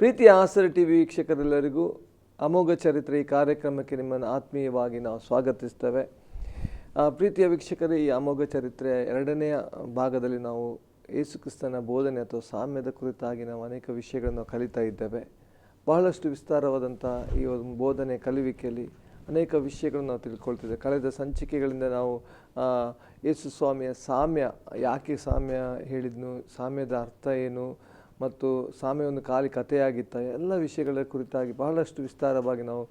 ಪ್ರೀತಿಯ ಆಸರ T V ವೀಕ್ಷಕರೆಲ್ಲರಿಗೂ ಅಮೋಘ ಚರಿತ್ರೆ ಈ ಕಾರ್ಯಕ್ರಮಕ್ಕೆ ನಿಮ್ಮನ್ನು ಆತ್ಮೀಯವಾಗಿ ನಾವು ಸ್ವಾಗತಿಸ್ತೇವೆ. ಪ್ರೀತಿಯ ವೀಕ್ಷಕರೇ, ಈ ಅಮೋಘ ಚರಿತ್ರೆಯ ಎರಡನೆಯ ಭಾಗದಲ್ಲಿ ನಾವು ಯೇಸುಕ್ರಿಸ್ತನ ಬೋಧನೆ ಅಥವಾ ಸಾಮ್ಯದ ಕುರಿತಾಗಿ ನಾವು ಅನೇಕ ವಿಷಯಗಳನ್ನು ಕಲಿತಾ ಇದ್ದೇವೆ. ಬಹಳಷ್ಟು ವಿಸ್ತಾರವಾದಂಥ ಈ ಒಂದು ಬೋಧನೆ ಕಲಿವಿಕೆಯಲ್ಲಿ ಅನೇಕ ವಿಷಯಗಳನ್ನು ನಾವು ತಿಳ್ಕೊಳ್ತಿದ್ದೇವೆ. ಕಳೆದ ಸಂಚಿಕೆಗಳಿಂದ ನಾವು ಯೇಸು ಸ್ವಾಮಿಯ ಸಾಮ್ಯ ಯಾಕೆ ಸಾಮ್ಯ ಹೇಳಿದ್ನು, ಸಾಮ್ಯದ ಅರ್ಥ ಏನು ಮತ್ತು ಸಾಮೆ ಒಂದು ಖಾಲಿ ಕಥೆಯಾಗಿತ್ತ ಎಲ್ಲ ವಿಷಯಗಳ ಕುರಿತಾಗಿ ಬಹಳಷ್ಟು ವಿಸ್ತಾರವಾಗಿ ನಾವು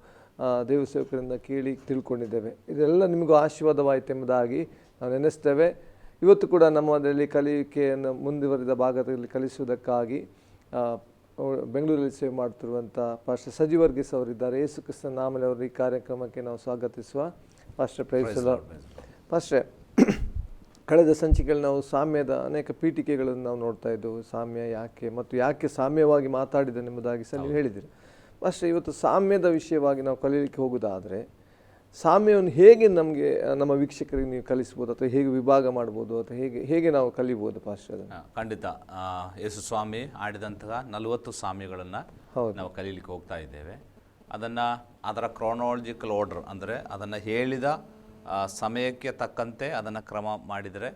ದೇವ ಸೇವಕರಿಂದ ಕೇಳಿ ತಿಳ್ಕೊಂಡಿದ್ದೇವೆ. ಇದೆಲ್ಲ ನಿಮಗೂ ಆಶೀರ್ವಾದವಾಯಿತು ಎಂಬುದಾಗಿ ನಾವು ನೆನೆಸ್ತೇವೆ. ಇವತ್ತು ಕೂಡ ನಮ್ಮದರಲ್ಲಿ ಕಲಿಕೆಯನ್ನು ಮುಂದುವರಿದ ಭಾಗದಲ್ಲಿ ಕಲಿಸುವುದಕ್ಕಾಗಿ ಬೆಂಗಳೂರಲ್ಲಿ ಸೇವೆ ಮಾಡ್ತಿರುವಂಥ ಪಾಸ್ಟರ್ ಸಜಿವರ್ಗೀಸ್ ಅವರಿದ್ದಾರೆ. ಯೇಸು ಕೃಷ್ಣ ನಾಮಲೆ ಅವರು ಈ ಕಾರ್ಯಕ್ರಮಕ್ಕೆ ನಾವು ಸ್ವಾಗತಿಸುವ ಪಾಸ್ಟರ್ ಪ್ರೈಸ್ ಪಾಸ್ಟ್ರೆ ಕಳೆದ ಸಂಚಿಕೆಯಲ್ಲಿ ನಾವು ಸಾಮ್ಯದ ಅನೇಕ ಪೀಠಿಕೆಗಳನ್ನು ನಾವು ನೋಡ್ತಾ ಇದ್ದೆವು. ಸಾಮ್ಯ ಯಾಕೆ ಮತ್ತು ಯಾಕೆ ಸಾಮ್ಯವಾಗಿ ಮಾತಾಡಿದನೆಂಬುದಾಗಿ ಸಹ ನೀವು ಹೇಳಿದಿರಿ ಅಷ್ಟೇ ಇವತ್ತು ಸಾಮ್ಯದ ವಿಷಯವಾಗಿ ನಾವು ಕಲೀಲಿಕ್ಕೆ ಹೋಗೋದಾದರೆ ಸಾಮ್ಯವನ್ನು ಹೇಗೆ ನಮಗೆ ನಮ್ಮ ವೀಕ್ಷಕರಿಗೆ ನೀವು ಕಲಿಸ್ಬೋದು ಅಥವಾ ಹೇಗೆ ವಿಭಾಗ ಮಾಡ್ಬೋದು ಅಥವಾ ಹೇಗೆ ಹೇಗೆ ನಾವು ಕಲಿಬೋದು ಆ, ಖಂಡಿತ. ಯೇಸು ಸ್ವಾಮಿ ಆಡಿದಂತಹ ನಲವತ್ತು ಸಾಮ್ಯಗಳನ್ನು ಹೌದು. ನಾವು ಕಲೀಲಿಕ್ಕೆ ಹೋಗ್ತಾ ಇದ್ದೇವೆ. ಅದನ್ನು ಅದರ ಕ್ರೋನಾಲಜಿಕಲ್ ಆರ್ಡರ್ ಅಂದರೆ ಅದನ್ನು ಹೇಳಿದ ಸಮಯಕ್ಕೆ ತಕ್ಕಂತೆ ಅದನ್ನು ಕ್ರಮ ಮಾಡಿದರೆ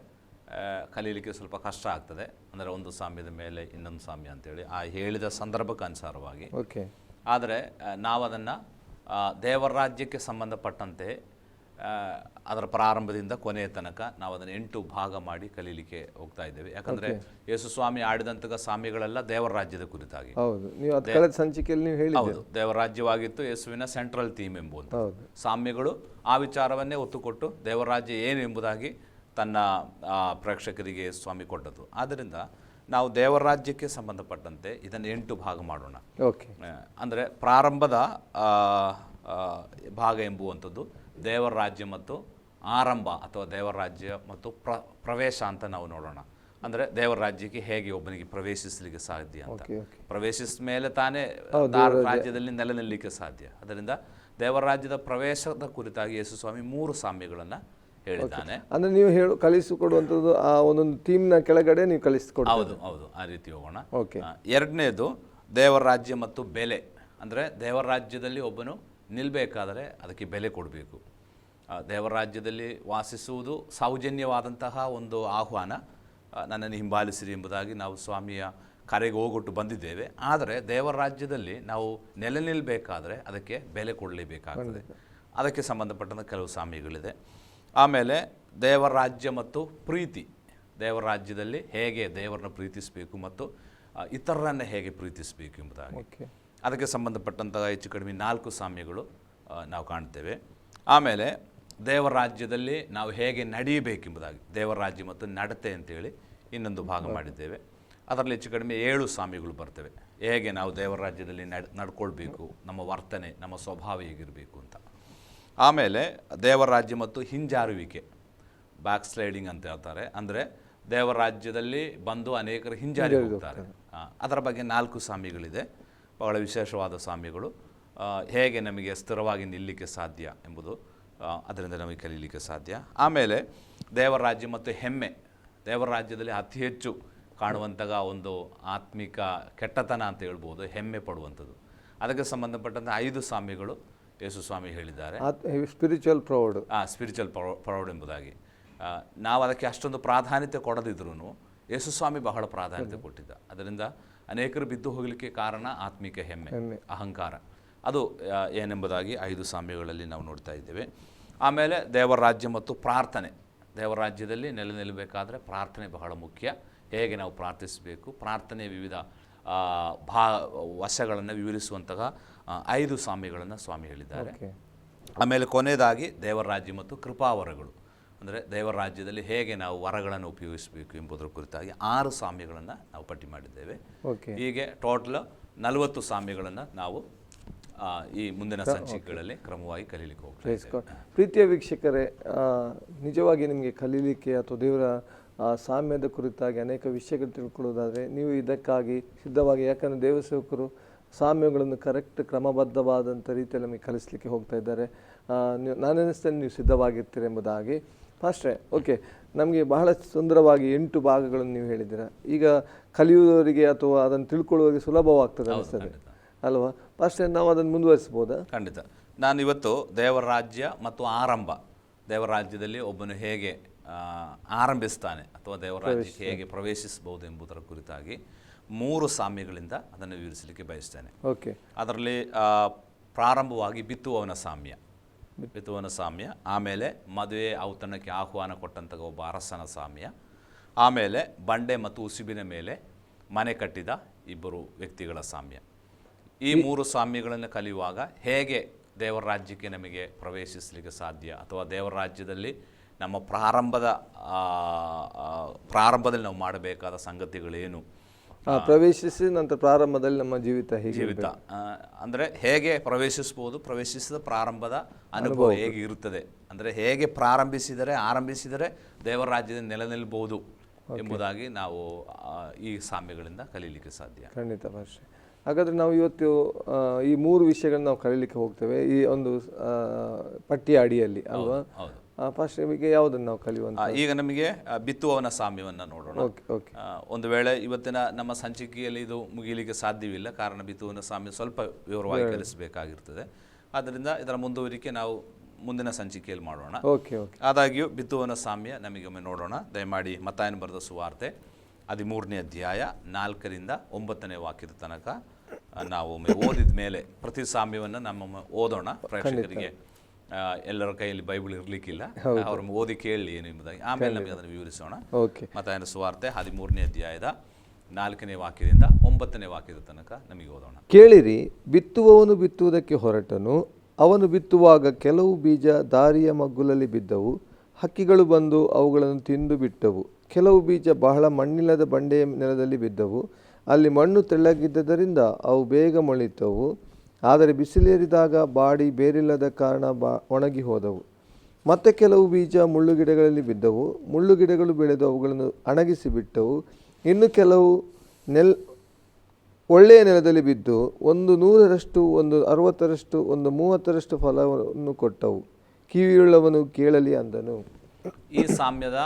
ಕಲೀಲಿಕ್ಕೆ ಸ್ವಲ್ಪ ಕಷ್ಟ ಆಗ್ತದೆ. ಅಂದರೆ ಒಂದು ಸಾಮ್ಯದ ಮೇಲೆ ಇನ್ನೊಂದು ಸಾಮ್ಯ ಅಂತೇಳಿ ಆ ಹೇಳಿದ ಸಂದರ್ಭಕ್ಕೆ ಅನುಸಾರವಾಗಿ. ಓಕೆ. ಆದರೆ ನಾವು ಅದನ್ನು ದೇವರಾಜ್ಯಕ್ಕೆ ಸಂಬಂಧಪಟ್ಟಂತೆ ಅದರ ಪ್ರಾರಂಭದಿಂದ ಕೊನೆಯ ತನಕ ನಾವು ಅದನ್ನು ಎಂಟು ಭಾಗ ಮಾಡಿ ಕಲೀಲಿಕ್ಕೆ ಹೋಗ್ತಾ ಇದ್ದೇವೆ. ಯಾಕಂದ್ರೆ ಯೇಸು ಸ್ವಾಮಿ ಆಡಿದಂತಹ ಸ್ವಾಮಿಗಳೆಲ್ಲ ದೇವರ ರಾಜ್ಯದ ಕುರಿತಾಗಿ. ಹೌದು. ನೀವು ಕಳೆದ ಸಂಚಿಕೆಯಲ್ಲಿ ನೀವು ಹೇಳಿ ಹೌದು. ದೇವರ ರಾಜ್ಯವಾಗಿತ್ತು ಯೇಸುವಿನ ಸೆಂಟ್ರಲ್ ಥೀಮ್ ಎಂಬುದು ಸ್ವಾಮಿಗಳು ಸಾಮ್ಯಗಳು ಆ ವಿಚಾರವನ್ನೇ ಒತ್ತು ಕೊಟ್ಟು ದೇವರ ರಾಜ್ಯ ಏನು ಎಂಬುದಾಗಿ ತನ್ನ ಪ್ರೇಕ್ಷಕರಿಗೆ ಸ್ವಾಮಿ ಕೊಟ್ಟದ್ದು. ಆದ್ದರಿಂದ ನಾವು ದೇವರ ರಾಜ್ಯಕ್ಕೆ ಸಂಬಂಧಪಟ್ಟಂತೆ ಇದನ್ನು ಎಂಟು ಭಾಗ ಮಾಡೋಣ. ಓಕೆ ಅಂದರೆ ಪ್ರಾರಂಭದ ಭಾಗ ಎಂಬುವಂಥದ್ದು. ದೇವರ ರಾಜ್ಯ ಮತ್ತು ಆರಂಭ ಅಥವಾ ದೇವರ ರಾಜ್ಯ ಮತ್ತು ಪ್ರ ಪ್ರವೇಶ ಅಂತ ನಾವು ನೋಡೋಣ. ಅಂದರೆ ದೇವರ ರಾಜ್ಯಕ್ಕೆ ಹೇಗೆ ಒಬ್ಬನಿಗೆ ಪ್ರವೇಶಿಸಲಿಕ್ಕೆ ಸಾಧ್ಯ ಅಂತ. ಪ್ರವೇಶಿಸಿದ ಮೇಲೆ ತಾನೇ ರಾಜ್ಯದಲ್ಲಿ ನೆಲೆ ನಿಲ್ಲಲಿಕ್ಕೆ ಸಾಧ್ಯ. ಅದರಿಂದ ದೇವರ ರಾಜ್ಯದ ಪ್ರವೇಶದ ಕುರಿತಾಗಿ ಯೇಸು ಸ್ವಾಮಿ ಮೂರು ಸಾಮ್ಯಗಳನ್ನು ಹೇಳಿದ್ದಾನೆ. ಅಂದರೆ ನೀವು ಹೇಳು ಕಲಿಸಿಕೊಡುವಂಥದ್ದು ಆ ಒಂದೊಂದು ಥೀಮ್ನ ಕೆಳಗಡೆ ನೀವು ಕಲಿಸಿಕೊಡಿ ಹೌದು ಹೌದು ಆ ರೀತಿ ಹೋಗೋಣ. ಓಕೆ. ಎರಡನೇದು ದೇವರ ರಾಜ್ಯ ಮತ್ತು ಬೆಲೆ. ಅಂದರೆ ದೇವರ ರಾಜ್ಯದಲ್ಲಿ ಒಬ್ಬನು ನಿಲ್ಲಬೇಕಾದರೆ ಅದಕ್ಕೆ ಬೆಲೆ ಕೊಡಬೇಕು. ದೇವರಾಜ್ಯದಲ್ಲಿ ವಾಸಿಸುವುದು ಸೌಜನ್ಯವಾದಂತಹ ಒಂದು ಆಹ್ವಾನ ನನ್ನನ್ನು ಹಿಂಬಾಲಿಸಿರಿ ಎಂಬುದಾಗಿ ನಾವು ಸ್ವಾಮಿಯ ಕರೆಗೆ ಹೋಗೊಟ್ಟು ಬಂದಿದ್ದೇವೆ. ಆದರೆ ದೇವರ ರಾಜ್ಯದಲ್ಲಿ ನಾವು ನೆಲೆ ನಿಲ್ಲಬೇಕಾದ್ರೆ ಅದಕ್ಕೆ ಬೆಲೆ ಕೊಡಲೇಬೇಕಾಗ್ತದೆ. ಅದಕ್ಕೆ ಸಂಬಂಧಪಟ್ಟಂಥ ಕೆಲವು ಸ್ವಾಮಿಗಳಿದೆ. ಆಮೇಲೆ ದೇವರ ರಾಜ್ಯ ಮತ್ತು ಪ್ರೀತಿ ದೇವರ ರಾಜ್ಯದಲ್ಲಿ ಹೇಗೆ ದೇವರನ್ನ ಪ್ರೀತಿಸಬೇಕು ಮತ್ತು ಇತರರನ್ನು ಹೇಗೆ ಪ್ರೀತಿಸಬೇಕು ಎಂಬುದಾಗಿ. ಅದಕ್ಕೆ ಸಂಬಂಧಪಟ್ಟಂತಹ ಹೆಚ್ಚು ಕಡಿಮೆ ನಾಲ್ಕು ಸಾಮ್ಯಗಳು ನಾವು ಕಾಣ್ತೇವೆ. ಆಮೇಲೆ ದೇವರ ರಾಜ್ಯದಲ್ಲಿ ನಾವು ಹೇಗೆ ನಡೆಯಬೇಕೆಂಬುದಾಗಿ ದೇವರ ರಾಜ್ಯ ಮತ್ತು ನಡತೆ ಅಂತೇಳಿ ಇನ್ನೊಂದು ಭಾಗ ಮಾಡಿದ್ದೇವೆ. ಅದರಲ್ಲಿ ಹೆಚ್ಚು ಕಡಿಮೆ ಏಳು ಸ್ವಾಮಿಗಳು ಬರ್ತವೆ. ಹೇಗೆ ನಾವು ದೇವರ ರಾಜ್ಯದಲ್ಲಿ ನಡ್ ನಡ್ಕೊಳ್ಬೇಕು ನಮ್ಮ ವರ್ತನೆ ನಮ್ಮ ಸ್ವಭಾವ ಹೇಗಿರಬೇಕು ಅಂತ. ಆಮೇಲೆ ದೇವರ ರಾಜ್ಯ ಮತ್ತು ಹಿಂಜಾರುವಿಕೆ ಬ್ಯಾಕ್ ಸ್ಲೈಡಿಂಗ್ ಅಂತ ಹೇಳ್ತಾರೆ. ಅಂದರೆ ದೇವರ ರಾಜ್ಯದಲ್ಲಿ ಬಂದು ಅನೇಕರು ಹಿಂಜಾರಿ ಹೋಗ್ತಾರೆ. ಅದರ ಬಗ್ಗೆ ನಾಲ್ಕು ಸಾಮ್ಯಗಳಿದೆ. ಬಹಳ ವಿಶೇಷವಾದ ಸ್ವಾಮಿಗಳು. ಹೇಗೆ ನಮಗೆ ಸ್ಥಿರವಾಗಿ ನಿಲ್ಲಲಿಕ್ಕೆ ಸಾಧ್ಯ ಎಂಬುದು ಅದರಿಂದ ನಮಗೆ ಕಲೀಲಿಕ್ಕೆ ಸಾಧ್ಯ. ಆಮೇಲೆ ದೇವರ ರಾಜ್ಯ ಮತ್ತು ಹೆಮ್ಮೆ. ದೇವರ ರಾಜ್ಯದಲ್ಲಿ ಅತಿ ಹೆಚ್ಚು ಕಾಣುವಂತಹ ಒಂದು ಆತ್ಮಿಕ ಕೆಟ್ಟತನ ಅಂತ ಹೇಳ್ಬೋದು ಹೆಮ್ಮೆ ಪಡುವಂಥದ್ದು. ಅದಕ್ಕೆ ಸಂಬಂಧಪಟ್ಟಂತೆ ಐದು ಸ್ವಾಮಿಗಳು ಯೇಸು ಸ್ವಾಮಿ ಹೇಳಿದ್ದಾರೆ ಸ್ಪಿರಿಚುವಲ್ ಪ್ರೌಡ್ ಆ ಸ್ಪಿರಿಚುವಲ್ ಪ್ರೌಡ್ ಎಂಬುದಾಗಿ. ನಾವು ಅದಕ್ಕೆ ಅಷ್ಟೊಂದು ಪ್ರಾಧಾನ್ಯತೆ ಕೊಡದಿದ್ರೂ ಯೇಸುಸ್ವಾಮಿ ಬಹಳ ಪ್ರಾಧಾನ್ಯತೆ ಕೊಟ್ಟಿದ್ದ. ಅದರಿಂದ ಅನೇಕರು ಬಿದ್ದು ಹೋಗಲಿಕ್ಕೆ ಕಾರಣ ಆತ್ಮಿಕ ಹೆಮ್ಮೆ. ಅಹಂಕಾರ. ಅದು ಏನೆಂಬುದಾಗಿ ಐದು ಸಾಮ್ಯಗಳಲ್ಲಿ ನಾವು ನೋಡ್ತಾ ಇದ್ದೇವೆ. ಆಮೇಲೆ ದೇವರ ರಾಜ್ಯ ಮತ್ತು ಪ್ರಾರ್ಥನೆ. ದೇವರ ರಾಜ್ಯದಲ್ಲಿ ನೆಲೆ ನಿಲ್ಲಬೇಕಾದ್ರೆ ಪ್ರಾರ್ಥನೆ ಬಹಳ ಮುಖ್ಯ. ಹೇಗೆ ನಾವು ಪ್ರಾರ್ಥಿಸಬೇಕು? ಪ್ರಾರ್ಥನೆ ವಿವಿಧ ಭಾ ವಶಗಳನ್ನು ವಿವರಿಸುವಂತಹ ಐದು ಸ್ವಾಮಿಗಳನ್ನು ಸ್ವಾಮಿ ಹೇಳಿದ್ದಾರೆ. ಆಮೇಲೆ ಕೊನೆಯದಾಗಿ ದೇವರ ರಾಜ್ಯ ಮತ್ತು ಕೃಪಾವರಗಳು. ಅಂದರೆ ದೇವರ ರಾಜ್ಯದಲ್ಲಿ ಹೇಗೆ ನಾವು ವರಗಳನ್ನು ಉಪಯೋಗಿಸಬೇಕು ಎಂಬುದರ ಕುರಿತಾಗಿ ಆರು ಸಾಮ್ಯಗಳನ್ನು ನಾವು ಪಟ್ಟಿ ಮಾಡಿದ್ದೇವೆ. ಓಕೆ. ಹೀಗೆ ಟೋಟಲ್ ನಲವತ್ತು ಸಾಮ್ಯಗಳನ್ನು ನಾವು ಈ ಮುಂದಿನ ಸಂಚಿಕೆಗಳಲ್ಲಿ ಕ್ರಮವಾಗಿ ಕಲೀಲಿಕ್ಕೆ ಹೋಗ್ತೇವೆ ಪ್ರೀತಿಯ ವೀಕ್ಷಕರೇ ನಿಜವಾಗಿ ನಿಮಗೆ ಕಲೀಲಿಕ್ಕೆ ಅಥವಾ ದೇವರ ಸಾಮ್ಯದ ಕುರಿತಾಗಿ ಅನೇಕ ವಿಷಯಗಳು ತಿಳ್ಕೊಳ್ಳೋದಾದರೆ ನೀವು ಇದಕ್ಕಾಗಿ ಸಿದ್ಧವಾಗಿ ಯಾಕಂದರೆ ದೇವಸೇವಕರು ಸಾಮ್ಯಗಳನ್ನು ಕರೆಕ್ಟ್ ಕ್ರಮಬದ್ಧವಾದಂಥ ರೀತಿಯಲ್ಲಿ ನಮಗೆ ಕಲಿಸಲಿಕ್ಕೆ ಹೋಗ್ತಾ ಇದ್ದಾರೆ. ನೀವು- ನಾನು ಎನಿಸ್ತೇನೆ ನೀವು ಸಿದ್ಧವಾಗಿರ್ತೀರಿ ಎಂಬುದಾಗಿ ಫಾಸ್ಟ್ರೆ ಓಕೆ ನಮಗೆ ಬಹಳ ಸುಂದರವಾಗಿ ಎಂಟು ಭಾಗಗಳನ್ನು ನೀವು ಹೇಳಿದ್ದೀರಾ. ಈಗ ಕಲಿಯುವವರಿಗೆ ಅಥವಾ ಅದನ್ನು ತಿಳ್ಕೊಳ್ಳುವವರಿಗೆ ಸುಲಭವಾಗ್ತದೆ ಅನಿಸ್ತದೆ. ಅಲ್ವಾ? ಫಸ್ಟ್ ನಾವು ಅದನ್ನು ಮುಂದುವರಿಸ್ಬೋದಾ ಖಂಡಿತ. ನಾನು ಇವತ್ತು ದೇವರ ರಾಜ್ಯ ಮತ್ತು ಆರಂಭ. ದೇವರ ರಾಜ್ಯದಲ್ಲಿ ಒಬ್ಬನು ಹೇಗೆ ಆರಂಭಿಸ್ತಾನೆ ಅಥವಾ ದೇವರ ರಾಜ್ಯಕ್ಕೆ ಹೇಗೆ ಪ್ರವೇಶಿಸಬಹುದು ಎಂಬುದರ ಕುರಿತಾಗಿ ಮೂರು ಸಾಮ್ಯಗಳಿಂದ ಅದನ್ನು ವಿವರಿಸಲಿಕ್ಕೆ ಬಯಸ್ತೇನೆ. ಓಕೆ ಅದರಲ್ಲಿ ಪ್ರಾರಂಭವಾಗಿ ಬಿತ್ತುವವನ ಸಾಮ್ಯ. ಬಿತ್ತುವವನ ಸಾಮ್ಯ ಆಮೇಲೆ ಮದುವೆ ಔತಣಕ್ಕೆ ಆಹ್ವಾನ ಕೊಟ್ಟಂಥ ಒಬ್ಬ ಅರಸನ ಸಾಮ್ಯ ಆಮೇಲೆ ಬಂಡೆ ಮತ್ತು ಉಸುಬಿನ ಮೇಲೆ ಮನೆ ಕಟ್ಟಿದ ಇಬ್ಬರು ವ್ಯಕ್ತಿಗಳ ಸಾಮ್ಯ. ಈ ಮೂರು ಸಾಮ್ಯಗಳನ್ನು ಕಲಿಯುವಾಗ ಹೇಗೆ ದೇವರ ರಾಜ್ಯಕ್ಕೆ ನಮಗೆ ಪ್ರವೇಶಿಸಲಿಕ್ಕೆ ಸಾಧ್ಯ? ಅಥವಾ ದೇವರ ರಾಜ್ಯದಲ್ಲಿ ನಮ್ಮ ಪ್ರಾರಂಭದ ಪ್ರಾರಂಭದಲ್ಲಿ ನಾವು ಮಾಡಬೇಕಾದ ಸಂಗತಿಗಳೇನು? ಪ್ರವೇಶಿಸಿ ನಂತರ ಪ್ರಾರಂಭದಲ್ಲಿ ನಮ್ಮ ಜೀವಿತ ಹೇಗೆ ಜೀವಿತ. ಅಂದರೆ ಹೇಗೆ ಪ್ರವೇಶಿಸಬಹುದು ಪ್ರವೇಶಿಸಿದ ಪ್ರಾರಂಭದ ಅನುಭವ ಹೇಗೆ ಇರುತ್ತದೆ? ಅಂದರೆ ಹೇಗೆ ಪ್ರಾರಂಭಿಸಿದರೆ ಆರಂಭಿಸಿದರೆ ದೇವರ ರಾಜ್ಯದ ನೆಲೆ ನಿಲ್ಬೋದು ಎಂಬುದಾಗಿ ನಾವು ಈ ಸಾಮ್ಯಗಳಿಂದ ಕಲೀಲಿಕ್ಕೆ ಸಾಧ್ಯ. ಖಂಡಿತ ಭಾಷೆ. ಹಾಗಾದರೆ ನಾವು ಇವತ್ತು ಈ ಮೂರು ವಿಷಯಗಳನ್ನ ನಾವು ಕಲೀಲಿಕ್ಕೆ ಹೋಗ್ತೇವೆ. ಈ ಒಂದು ಪಟ್ಟಿಯ ಅಡಿಯಲ್ಲಿ ಅಲ್ವಾ? ಹೌದು. ಫಸ್ಟ್ ನಿಮಗೆ ಯಾವುದನ್ನು ನಾವು ಕಲಿಯುವಂತ? ಈಗ ನಮಗೆ ಬಿತ್ತುವವನ ಸಾಮ್ಯವನ್ನು ನೋಡೋಣ. ಆ, ಒಂದು ವೇಳೆ ಇವತ್ತಿನ ನಮ್ಮ ಸಂಚಿಕೆಯಲ್ಲಿ ಇದು ಮುಗಿಯಲಿಕ್ಕೆ ಸಾಧ್ಯವಿಲ್ಲ ಕಾರಣ ಬಿತ್ತುವನ ಸಾಮ್ಯ ಸ್ವಲ್ಪ ವಿವರವಾಗಿ ಕಲಿಸಬೇಕಾಗಿರ್ತದೆ ಆದ್ದರಿಂದ ಇದರ ಮುಂದುವರಿಕೆ ನಾವು ಮುಂದಿನ ಸಂಚಿಕೆಯಲ್ಲಿ ಮಾಡೋಣ. Okay okay. ಆದಾಗ್ಯೂ ಬಿತ್ತುವನ ಸಾಮ್ಯ ನಮಗೆ ಒಮ್ಮೆ ನೋಡೋಣ. ದಯಮಾಡಿ ಮತಾಯನ ಬರೆದ ಸುವಾರ್ತೆ ಹದಿಮೂರನೇ ಅಧ್ಯಾಯ ನಾಲ್ಕರಿಂದ ಒಂಬತ್ತನೇ ವಾಕ್ಯದ ತನಕ ಆ, ನಾವು ಒಮ್ಮೆ ಓದಿದ ಮೇಲೆ ಪ್ರತಿ ಸಾಮ್ಯವನ್ನು ನಮ್ಮ ಓದೋಣ ಪ್ರೇಕ್ಷಕರಿಗೆ. ಎಲ್ಲರ ಕೈಯಲ್ಲಿ ಬೈಬಲ್ ಇರಲಿಕ್ಕಿಲ್ಲ. ಅವ್ರ ಓದಿ ಕೇಳಿ ಏನು ಎಂಬುದಾಗಿ. ಆಮೇಲೆ ನಮಗೆ ಅದನ್ನು ವಿವರಿಸೋಣ. ಓಕೆ. ಮತ್ತಾಯನ ಸುವಾರ್ತೆ ಹದಿಮೂರನೇ ಅಧ್ಯಾಯದ ನಾಲ್ಕನೇ ವಾಕ್ಯದಿಂದ ಒಂಬತ್ತನೇ ವಾಕ್ಯದ ತನಕ ನಮಗೆ ಓದೋಣ. ಕೇಳಿರಿ ಬಿತ್ತುವವನು ಬಿತ್ತುವುದಕ್ಕೆ ಹೊರಟನು ಅವನು ಬಿತ್ತುವಾಗ ಕೆಲವು ಬೀಜ ದಾರಿಯ ಮಗ್ಗುಲಲ್ಲಿ ಬಿದ್ದವು ಹಕ್ಕಿಗಳು ಬಂದು ಅವುಗಳನ್ನು ತಿಂದು ಬಿಟ್ಟವು. ಕೆಲವು ಬೀಜ ಬಹಳ ಮಣ್ಣಿಲ್ಲದ ಬಂಡೆಯ ನೆಲದಲ್ಲಿ ಬಿದ್ದವು ಅಲ್ಲಿ ಮಣ್ಣು ತೆಳ್ಳಗಿದ್ದರಿಂದ ಅವು ಬೇಗ ಮೊಳಿತವು. ಆದರೆ ಬಿಸಿಲೇರಿದಾಗ ಬಾಡಿ ಬೇರಿಲ್ಲದ ಕಾರಣ ಬಾ ಒಣಗಿ ಹೋದವು. ಮತ್ತೆ ಕೆಲವು ಬೀಜ ಮುಳ್ಳುಗಿಡಗಳಲ್ಲಿ ಬಿದ್ದವು. ಮುಳ್ಳುಗಿಡಗಳು ಬೆಳೆದು ಅವುಗಳನ್ನು ಅಣಗಿಸಿ ಬಿಟ್ಟವು. ಇನ್ನು ಕೆಲವು ನೆಲ್ ಒಳ್ಳೆಯ ನೆಲದಲ್ಲಿ ಬಿದ್ದು ಒಂದು ನೂರರಷ್ಟು, ಒಂದು ಅರವತ್ತರಷ್ಟು, ಒಂದು ಮೂವತ್ತರಷ್ಟು ಫಲವನ್ನು ಕೊಟ್ಟವು. ಕಿವಿಯುಳ್ಳವನು ಕೇಳಲಿ ಅಂದನು. ಈ ಸಾಮ್ಯದ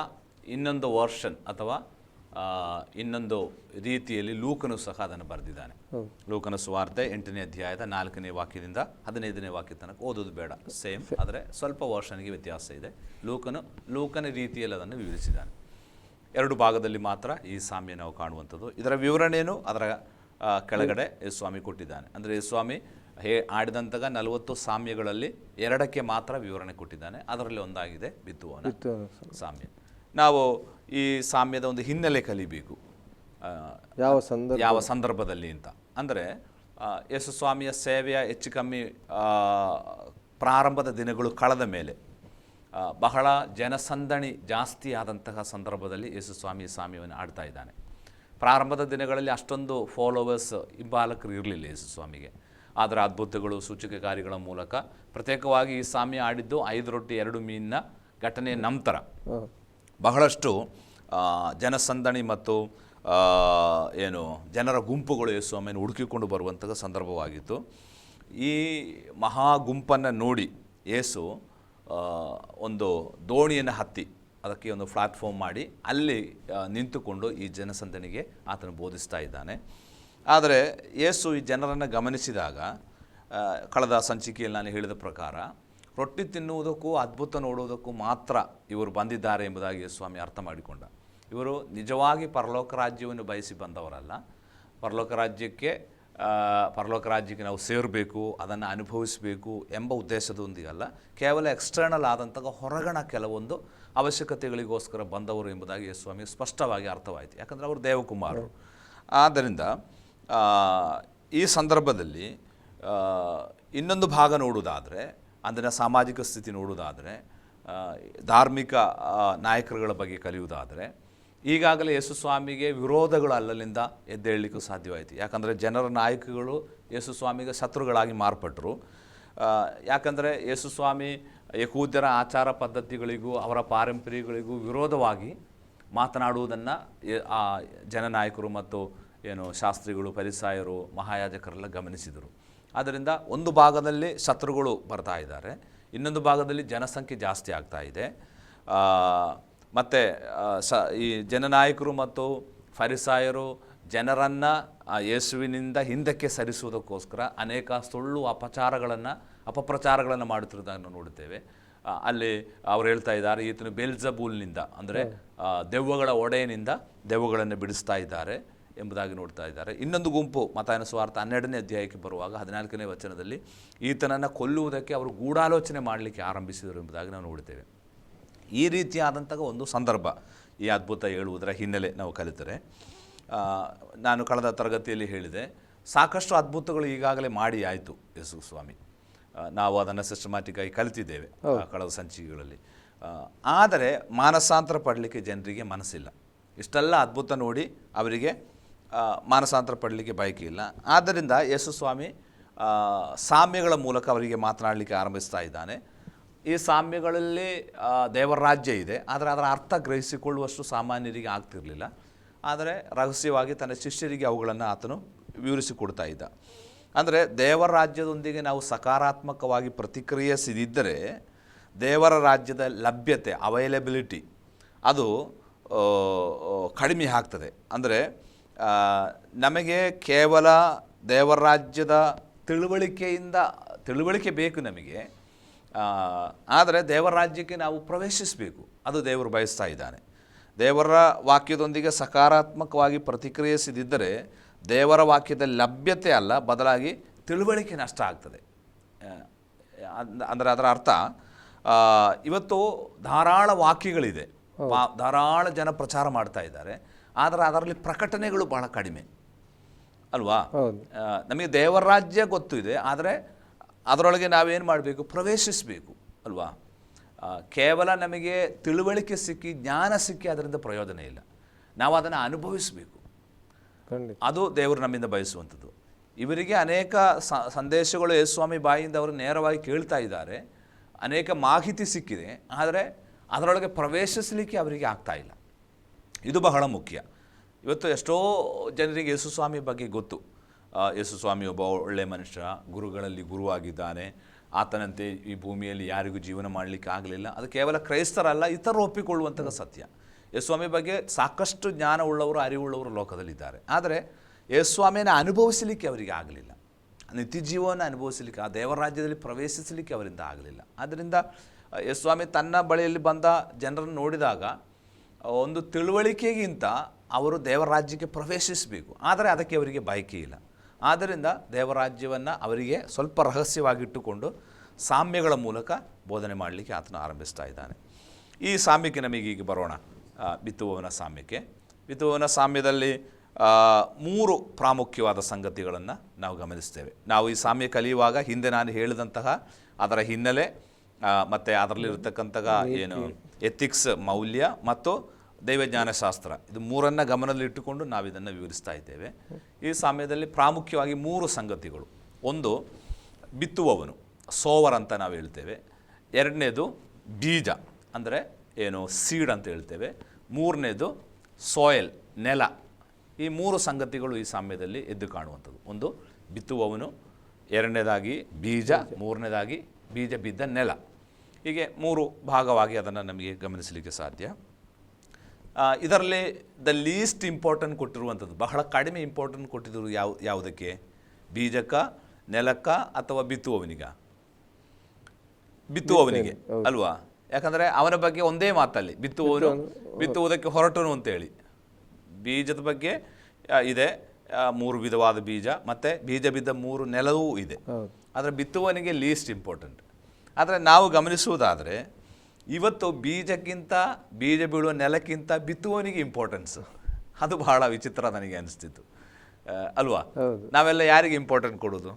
ಇನ್ನೊಂದು ವರ್ಷನ್ ಅಥವಾ ಇನ್ನೊಂದು ರೀತಿಯಲ್ಲಿ ಲೂಕನು ಸಹ ಅದನ್ನು ಬರೆದಿದ್ದಾನೆ. ಲೂಕನ ಸುವಾರ್ತೆ ಎಂಟನೇ ಅಧ್ಯಾಯದ ನಾಲ್ಕನೇ ವಾಕ್ಯದಿಂದ ಹದಿನೈದನೇ ವಾಕ್ಯ ತನಕ ಓದೋದು ಬೇಡ. ಸೇಮ್ ಆದರೆ ಸ್ವಲ್ಪ ವರ್ಷನಿಗೆ ವ್ಯತ್ಯಾಸ ಇದೆ. ಲೂಕನು ಲೂಕನ ರೀತಿಯಲ್ಲಿ ಅದನ್ನು ವಿವರಿಸಿದ್ದಾನೆ. ಎರಡು ಭಾಗದಲ್ಲಿ ಮಾತ್ರ ಈ ಸಾಮ್ಯ ನಾವು ಕಾಣುವಂಥದ್ದು. ಇದರ ವಿವರಣೆಯನ್ನು ಅದರ ಕೆಳಗಡೆ ಸ್ವಾಮಿ ಕೊಟ್ಟಿದ್ದಾನೆ. ಅಂದರೆ ಸ್ವಾಮಿ ಹೇ ಆಡಿದಂತಹ ನಲವತ್ತು ಸಾಮ್ಯಗಳಲ್ಲಿ ಎರಡಕ್ಕೆ ಮಾತ್ರ ವಿವರಣೆ ಕೊಟ್ಟಿದ್ದಾನೆ. ಅದರಲ್ಲಿ ಒಂದಾಗಿದೆ ಬಿತ್ತುವನ ಸಾಮ್ಯ. ನಾವು ಈ ಸಾಮ್ಯದ ಒಂದು ಹಿನ್ನೆಲೆ ಕಲಿಬೇಕು. ಯಾವ ಸಂದರ್ಭ ಯಾವ ಸಂದರ್ಭದಲ್ಲಿ ಅಂತ. ಅಂದರೆ ಯೇಸು ಸ್ವಾಮಿಯ ಸೇವೆಯ ಹೆಚ್ಚು ಕಮ್ಮಿ ಪ್ರಾರಂಭದ ದಿನಗಳು ಕಳೆದ ಮೇಲೆ ಬಹಳ ಜನಸಂದಣಿ ಜಾಸ್ತಿ ಆದಂತಹ ಸಂದರ್ಭದಲ್ಲಿ ಯೇಸು ಸ್ವಾಮಿ ಸ್ವಾಮಿಯನ್ನು ಆಡ್ತಾ ಇದ್ದಾನೆ. ಪ್ರಾರಂಭದ ದಿನಗಳಲ್ಲಿ ಅಷ್ಟೊಂದು ಫಾಲೋವರ್ಸ್ ಹಿಂಬಾಲಕರು ಇರಲಿಲ್ಲ ಯೇಸು ಸ್ವಾಮಿಗೆ ಆದರೆ ಅದ್ಭುತಗಳು ಸೂಚಕ ಕಾರ್ಯಗಳ ಮೂಲಕ ಪ್ರತ್ಯೇಕವಾಗಿ ಈ ಸ್ವಾಮಿ ಆಡಿದ್ದು ಐದು ರೊಟ್ಟಿ ಎರಡು ಮೀನಿನ ಘಟನೆಯ ನಂತರ. ಬಹಳಷ್ಟು ಜನಸಂದಣಿ ಮತ್ತು ಏನು, ಜನರ ಗುಂಪುಗಳು ಯೇಸು ಸ್ವಾಮಿಯನ್ನು ಹುಡುಕಿಕೊಂಡು ಬರುವಂಥ ಸಂದರ್ಭವಾಗಿತ್ತು. ಈ ಮಹಾ ಗುಂಪನ್ನು ನೋಡಿ ಯೇಸು ಒಂದು ದೋಣಿಯನ್ನು ಹತ್ತಿ ಅದಕ್ಕೆ ಒಂದು ಪ್ಲಾಟ್ಫಾರ್ಮ್ ಮಾಡಿ ಅಲ್ಲಿ ನಿಂತುಕೊಂಡು ಈ ಜನಸಂದಣಿಗೆ ಆತನು ಬೋಧಿಸ್ತಾ ಇದ್ದಾನೆ. ಆದರೆ ಯೇಸು ಈ ಜನರನ್ನು ಗಮನಿಸಿದಾಗ ಕಳೆದ ಸಂಚಿಕೆಯಲ್ಲಿ ನಾನು ಹೇಳಿದ ಪ್ರಕಾರ ರೊಟ್ಟಿ ತಿನ್ನುವುದಕ್ಕೂ, ಅದ್ಭುತ ನೋಡುವುದಕ್ಕೂ ಮಾತ್ರ ಇವರು ಬಂದಿದ್ದಾರೆ ಎಂಬುದಾಗಿ ಸ್ವಾಮಿ ಅರ್ಥ ಮಾಡಿಕೊಂಡ. ಇವರು ನಿಜವಾಗಿ ಪರಲೋಕ ರಾಜ್ಯವನ್ನು ಬಯಸಿ ಬಂದವರಲ್ಲ. ಪರಲೋಕ ರಾಜ್ಯಕ್ಕೆ ಪರಲೋಕ ರಾಜ್ಯಕ್ಕೆ ನಾವು ಸೇರಬೇಕು, ಅದನ್ನು ಅನುಭವಿಸಬೇಕು ಎಂಬ ಉದ್ದೇಶದೊಂದಿಗಲ್ಲ. ಕೇವಲ ಎಕ್ಸ್ಟರ್ನಲ್ ಆದಂತಹ ಹೊರಗಣ ಕೆಲವೊಂದು ಅವಶ್ಯಕತೆಗಳಿಗೋಸ್ಕರ ಬಂದವರು ಎಂಬುದಾಗಿ ಸ್ವಾಮಿ ಸ್ಪಷ್ಟವಾಗಿ ಅರ್ಥವಾಯಿತು. ಯಾಕಂದರೆ ಅವರು ದೇವಕುಮಾರರು. ಆದ್ದರಿಂದ ಈ ಸಂದರ್ಭದಲ್ಲಿ ಇನ್ನೊಂದು ಭಾಗ ನೋಡುವುದಾದರೆ ಅಂದಿನ ಸಾಮಾಜಿಕ ಸ್ಥಿತಿ ನೋಡುವುದಾದರೆ ಧಾರ್ಮಿಕ ನಾಯಕರುಗಳ ಬಗ್ಗೆ ಕಲಿಯುವುದಾದರೆ, ಈಗಾಗಲೇ ಯೇಸು ಸ್ವಾಮಿಗೆ ವಿರೋಧಗಳು ಅಲ್ಲಲ್ಲಿಂದ ಎದ್ದೇಳಲಿಕ್ಕೂ ಸಾಧ್ಯವಾಯಿತು. ಯಾಕಂದರೆ ಜನರ ನಾಯಕಗಳು ಯೇಸು ಸ್ವಾಮಿಗೆ ಶತ್ರುಗಳಾಗಿ ಮಾರ್ಪಟ್ಟರು ಯಾಕಂದರೆ ಯೇಸು ಸ್ವಾಮಿ ಯಹೂದ್ಯರ ಆಚಾರ ಪದ್ಧತಿಗಳಿಗೂ ಅವರ ಪಾರಂಪರ್ಯಗಳಿಗೂ ವಿರೋಧವಾಗಿ ಮಾತನಾಡುವುದನ್ನು ಆ, ಜನನಾಯಕರು ಮತ್ತು ಏನು ಶಾಸ್ತ್ರಿಗಳು ಪರಿಸಾಯರು ಮಹಾಯಾಜಕರೆಲ್ಲ ಗಮನಿಸಿದರು. ಆದ್ದರಿಂದ ಒಂದು ಭಾಗದಲ್ಲಿ ಶತ್ರುಗಳು ಬರ್ತಾ ಇದ್ದಾರೆ ಇನ್ನೊಂದು ಭಾಗದಲ್ಲಿ ಜನಸಂಖ್ಯೆ ಜಾಸ್ತಿ ಆಗ್ತಾ ಇದೆ. ಮತ್ತು ಸ ಈ ಜನನಾಯಕರು ಮತ್ತು ಫರಿಸಾಯರು ಜನರನ್ನು ಯೇಸುವಿನಿಂದ ಹಿಂದಕ್ಕೆ ಸರಿಸುವುದಕ್ಕೋಸ್ಕರ ಅನೇಕ ಸುಳ್ಳು ಅಪಚಾರಗಳನ್ನು ಅಪಪ್ರಚಾರಗಳನ್ನು ಮಾಡುತ್ತಿರುವುದನ್ನು ನೋಡುತ್ತೇವೆ. ಅಲ್ಲಿ ಅವ್ರು ಹೇಳ್ತಾ ಇದ್ದಾರೆ ಈತನು ಬೆಲ್ಜಬೂಲ್ನಿಂದ ಅಂದರೆ ದೆವ್ವಗಳ ಒಡೆಯನಿಂದ ದೆವ್ವಗಳನ್ನು ಬಿಡಿಸ್ತಾ ಇದ್ದಾರೆ. ಎಂಬುದಾಗಿ ನೋಡ್ತಾ ಇದ್ದಾರೆ. ಇನ್ನೊಂದು ಗುಂಪು ಮತ ಸ್ವಾರ್ಥ ಹನ್ನೆರಡನೇ ಅಧ್ಯಾಯಕ್ಕೆ ಬರುವಾಗ ಹದಿನಾಲ್ಕನೇ ವಚನದಲ್ಲಿ ಈತನನ್ನು ಕೊಲ್ಲುವುದಕ್ಕೆ ಅವರು ಗೂಢಾಲೋಚನೆ ಮಾಡಲಿಕ್ಕೆ ಆರಂಭಿಸಿದರು ಎಂಬುದಾಗಿ ನಾವು ನೋಡ್ತೇವೆ ಈ ರೀತಿಯಾದಂತಹ ಒಂದು ಸಂದರ್ಭ ಈ ಅದ್ಭುತ ಹೇಳುವುದರ ಹಿನ್ನೆಲೆ ನಾವು ಕಲಿತರೆ. ನಾನು ಕಳೆದ ತರಗತಿಯಲ್ಲಿ ಹೇಳಿದೆ ಸಾಕಷ್ಟು ಅದ್ಭುತಗಳು ಈಗಾಗಲೇ ಮಾಡಿ ಆಯಿತು ಯೇಸು ಸ್ವಾಮಿ. ನಾವು ಅದನ್ನು ಸಿಸ್ಟಮ್ಯಾಟಿಕ್ ಆಗಿ ಕಲಿತಿದ್ದೇವೆ ಕಳೆದ ಸಂಚಿಕೆಗಳಲ್ಲಿ. ಆದರೆ ಮಾನಸಾಂತರ ಪಡಲಿಕ್ಕೆ ಜನರಿಗೆ ಮನಸ್ಸಿಲ್ಲ. ಇಷ್ಟೆಲ್ಲ ಅದ್ಭುತ ನೋಡಿ ಅವರಿಗೆ ಮಾನಸಾಂತರ ಪಡಲಿಕ್ಕೆ ಬಯಕೆ ಇಲ್ಲ ಆದ್ದರಿಂದ ಯೇಸು ಸ್ವಾಮಿ ಸಾಮ್ಯಗಳ ಮೂಲಕ ಅವರಿಗೆ ಮಾತನಾಡಲಿಕ್ಕೆ ಆರಂಭಿಸ್ತಾ ಇದ್ದಾನೆ. ಈ ಸಾಮ್ಯಗಳಲ್ಲಿ ದೇವರ ರಾಜ್ಯ ಇದೆ, ಆದರೆ ಅದರ ಅರ್ಥ ಗ್ರಹಿಸಿಕೊಳ್ಳುವಷ್ಟು ಸಾಮಾನ್ಯರಿಗೆ ಆಗ್ತಿರಲಿಲ್ಲ. ಆದರೆ ರಹಸ್ಯವಾಗಿ ತನ್ನ ಶಿಷ್ಯರಿಗೆ ಅವುಗಳನ್ನು ಆತನು ವಿವರಿಸಿಕೊಡ್ತಾ ಇದ್ದ. ಅಂದರೆ ದೇವರ ರಾಜ್ಯದೊಂದಿಗೆ ನಾವು ಸಕಾರಾತ್ಮಕವಾಗಿ ಪ್ರತಿಕ್ರಿಯಿಸಿದಿದ್ದರೆ ದೇವರ ರಾಜ್ಯದ ಲಭ್ಯತೆ ಅವೈಲಬಿಲಿಟಿ ಅದು ಕಡಿಮೆ ಆಗ್ತದೆ. ಅಂದರೆ ನಮಗೆ ಕೇವಲ ದೇವರ ರಾಜ್ಯದ ತಿಳುವಳಿಕೆಯಿಂದ ತಿಳುವಳಿಕೆ ಬೇಕು ನಮಗೆ. ಆದರೆ ದೇವರ ರಾಜ್ಯಕ್ಕೆ ನಾವು ಪ್ರವೇಶಿಸಬೇಕು. ಅದು ದೇವರು ಬಯಸ್ತಾ ಇದ್ದಾನೆ. ದೇವರ ವಾಕ್ಯದೊಂದಿಗೆ ಸಕಾರಾತ್ಮಕವಾಗಿ ಪ್ರತಿಕ್ರಿಯಿಸಿದಿದ್ದರೆ ದೇವರ ವಾಕ್ಯದ ಲಭ್ಯತೆ ಅಲ್ಲ ಬದಲಾಗಿ ತಿಳುವಳಿಕೆ ನಷ್ಟ ಆಗ್ತದೆ. ಅಂದರೆ ಅದರ ಅರ್ಥ ಇವತ್ತು ಧಾರಾಳ ವಾಕ್ಯಗಳಿದೆ. ಧಾರಾಳ ಜನ ಪ್ರಚಾರ ಮಾಡ್ತಾ ಇದ್ದಾರೆ. ಆದರೆ ಅದರಲ್ಲಿ ಪ್ರಕಟಣೆಗಳು ಬಹಳ ಕಡಿಮೆ. ಅಲ್ವಾ? ನಮಗೆ ದೇವರ ರಾಜ್ಯ ಗೊತ್ತು ಇದೆ ಆದರೆ ಅದರೊಳಗೆ ನಾವೇನು ಮಾಡಬೇಕು? ಪ್ರವೇಶಿಸಬೇಕು ಅಲ್ವಾ? ಕೇವಲ ನಮಗೆ ತಿಳುವಳಿಕೆ ಸಿಕ್ಕಿ ಜ್ಞಾನ ಸಿಕ್ಕಿ ಅದರಿಂದ ಪ್ರಯೋಜನ ಇಲ್ಲ. ನಾವು ಅದನ್ನು ಅನುಭವಿಸಬೇಕು. ಅದು ದೇವರು ನಮ್ಮಿಂದ ಬಯಸುವಂಥದ್ದು. ಇವರಿಗೆ ಅನೇಕ ಸಂದೇಶಗಳು ಸಂದೇಶಗಳು ಯೇಸ್ವಾಮಿ ಬಾಯಿಯಿಂದ ಅವರು ನೇರವಾಗಿ ಕೇಳ್ತಾ ಇದ್ದಾರೆ. ಅನೇಕ ಮಾಹಿತಿ ಸಿಕ್ಕಿದೆ ಆದರೆ ಅದರೊಳಗೆ ಪ್ರವೇಶಿಸಲಿಕ್ಕೆ ಅವರಿಗೆ ಆಗ್ತಾ ಇಲ್ಲ. ಇದು ಬಹಳ ಮುಖ್ಯ. ಇವತ್ತು ಎಷ್ಟೋ ಜನರಿಗೆ ಯೇಸುಸ್ವಾಮಿ ಬಗ್ಗೆ ಗೊತ್ತು. ಯೇಸುಸ್ವಾಮಿ ಒಬ್ಬ ಒಳ್ಳೆಯ ಮನುಷ್ಯ, ಗುರುಗಳಲ್ಲಿ ಗುರುವಾಗಿದ್ದಾನೆ. ಆತನಂತೆ ಈ ಭೂಮಿಯಲ್ಲಿ ಯಾರಿಗೂ ಜೀವನ ಮಾಡಲಿಕ್ಕೆ ಆಗಲಿಲ್ಲ. ಅದು ಕೇವಲ ಕ್ರೈಸ್ತರಲ್ಲ, ಇತರರು ಒಪ್ಪಿಕೊಳ್ಳುವಂತಹ ಸತ್ಯ. ಯೇಸ್ವಾಮಿ ಬಗ್ಗೆ ಸಾಕಷ್ಟು ಜ್ಞಾನ ಉಳ್ಳವರು ಅರಿವುಳ್ಳವರು ಲೋಕದಲ್ಲಿದ್ದಾರೆ. ಆದರೆ ಯೇಸ್ವಾಮಿಯನ್ನು ಅನುಭವಿಸಲಿಕ್ಕೆ ಅವರಿಗೆ ಆಗಲಿಲ್ಲ. ನಿತ್ಯ ಜೀವನ ಅನುಭವಿಸಲಿಕ್ಕೆ, ಆ ದೇವರಾಜ್ಯದಲ್ಲಿ ಪ್ರವೇಶಿಸಲಿಕ್ಕೆ ಅವರಿಂದ ಆಗಲಿಲ್ಲ. ಆದ್ದರಿಂದ ಯೇಸ್ವಾಮಿ ತನ್ನ ಬಳಿಯಲ್ಲಿ ಬಂದ ಜನರನ್ನು ನೋಡಿದಾಗ ಒಂದು ತಿಳುವಳಿಕೆಗಿಂತ ಅವರು ದೇವರಾಜ್ಯಕ್ಕೆ ಪ್ರವೇಶಿಸಬೇಕು. ಆದರೆ ಅದಕ್ಕೆ ಅವರಿಗೆ ಬಾಯ್ಕೆ ಇಲ್ಲ. ಆದ್ದರಿಂದ ದೇವರಾಜ್ಯವನ್ನು ಅವರಿಗೆ ಸ್ವಲ್ಪ ರಹಸ್ಯವಾಗಿಟ್ಟುಕೊಂಡು ಸಾಮ್ಯಗಳ ಮೂಲಕ ಬೋಧನೆ ಮಾಡಲಿಕ್ಕೆ ಆತನು ಆರಂಭಿಸ್ತಾ ಇದ್ದಾನೆ. ಈ ಸಾಮ್ಯಕ್ಕೆ ನಮಗೆ ಈಗ ಬರೋಣ. ಬಿತ್ತುವವನ ಸಾಮ್ಯಕ್ಕೆ. ಬಿತ್ತುವವನ ಸಾಮ್ಯದಲ್ಲಿ ಮೂರು ಪ್ರಾಮುಖ್ಯವಾದ ಸಂಗತಿಗಳನ್ನು ನಾವು ಗಮನಿಸ್ತೇವೆ. ನಾವು ಈ ಸಾಮ್ಯ ಕಲಿಯುವಾಗ ಹಿಂದೆ ನಾನು ಹೇಳಿದಂತಹ ಅದರ ಹಿನ್ನೆಲೆ ಮತ್ತು ಅದರಲ್ಲಿರತಕ್ಕಂತಹ ಏನು ಎಥಿಕ್ಸ್ ಮೌಲ್ಯ ಮತ್ತು ದೈವಜ್ಞಾನಶಾಸ್ತ್ರ. ಇದು ಮೂರನ್ನು ಗಮನದಲ್ಲಿಟ್ಟುಕೊಂಡು ನಾವು ಇದನ್ನು ವಿವರಿಸ್ತಾ ಇದ್ದೇವೆ. ಈ ಸಾಮ್ಯದಲ್ಲಿ ಪ್ರಾಮುಖ್ಯವಾಗಿ ಮೂರು ಸಂಗತಿಗಳು. ಒಂದು, ಬಿತ್ತುವವನು, ಸೋವರ್ ಅಂತ ನಾವು ಹೇಳ್ತೇವೆ. ಎರಡನೇದು, ಬೀಜ, ಅಂದರೆ ಏನು, ಸೀಡ್ ಅಂತ ಹೇಳ್ತೇವೆ. ಮೂರನೇದು, ಸೋಯಲ್, ನೆಲ. ಈ ಮೂರು ಸಂಗತಿಗಳು ಈ ಸಾಮ್ಯದಲ್ಲಿ ಎದ್ದು ಕಾಣುವಂಥದ್ದು. ಒಂದು, ಬಿತ್ತುವವನು, ಎರಡನೇದಾಗಿ ಬೀಜ, ಮೂರನೇದಾಗಿ ಬೀಜ ಬಿದ್ದ ನೆಲ. ಹೀಗೆ ಮೂರು ಭಾಗವಾಗಿ ಅದನ್ನು ನಮಗೆ ಗಮನಿಸಲಿಕ್ಕೆ ಸಾಧ್ಯ. ಇದರಲ್ಲಿ ದ ಲೀಸ್ಟ್ ಇಂಪಾರ್ಟೆಂಟ್ ಕೊಟ್ಟಿರುವಂಥದ್ದು ಬಹಳ ಕಡಿಮೆ ಇಂಪಾರ್ಟೆಂಟ್ ಕೊಟ್ಟಿದ್ರು ಯಾವ ಯಾವುದಕ್ಕೆ? ಬೀಜಕ್ಕ ನೆಲಕ್ಕ ಅಥವಾ ಬಿತ್ತುವವನಿಗ ಬಿತ್ತುವವನಿಗೆ ಅಲ್ವಾ? ಯಾಕಂದರೆ ಅವನ ಬಗ್ಗೆ ಒಂದೇ ಮಾತಲ್ಲಿ ಬಿತ್ತುವವನು ಬಿತ್ತುವುದಕ್ಕೆ ಹೊರಟನು ಅಂತೇಳಿ. ಬೀಜದ ಬಗ್ಗೆ ಇದೆ ಮೂರು ವಿಧವಾದ ಬೀಜ ಮತ್ತು ಬೀಜ ಬಿದ್ದ ಮೂರು ನೆಲವೂ ಇದೆ. ಆದರೆ ಬಿತ್ತುವವನಿಗೆ ಲೀಸ್ಟ್ ಇಂಪಾರ್ಟೆಂಟ್ ಆದರೆ ನಾವು ಗಮನಿಸುವುದಾದರೆ ಇವತ್ತು ಬೀಜಕ್ಕಿಂತ ಬೀಜ ಬೀಳುವ ನೆಲಕ್ಕಿಂತ ಬಿತ್ತುವವನಿಗೆ ಇಂಪಾರ್ಟೆನ್ಸ್ ಅದು ಬಹಳ ವಿಚಿತ್ರ ನನಗೆ ಅನಿಸ್ತಿತ್ತು. ಅಲ್ವಾ? ನಾವೆಲ್ಲ ಯಾರಿಗೆ ಇಂಪಾರ್ಟೆಂಟ್ ಕೊಡೋದು?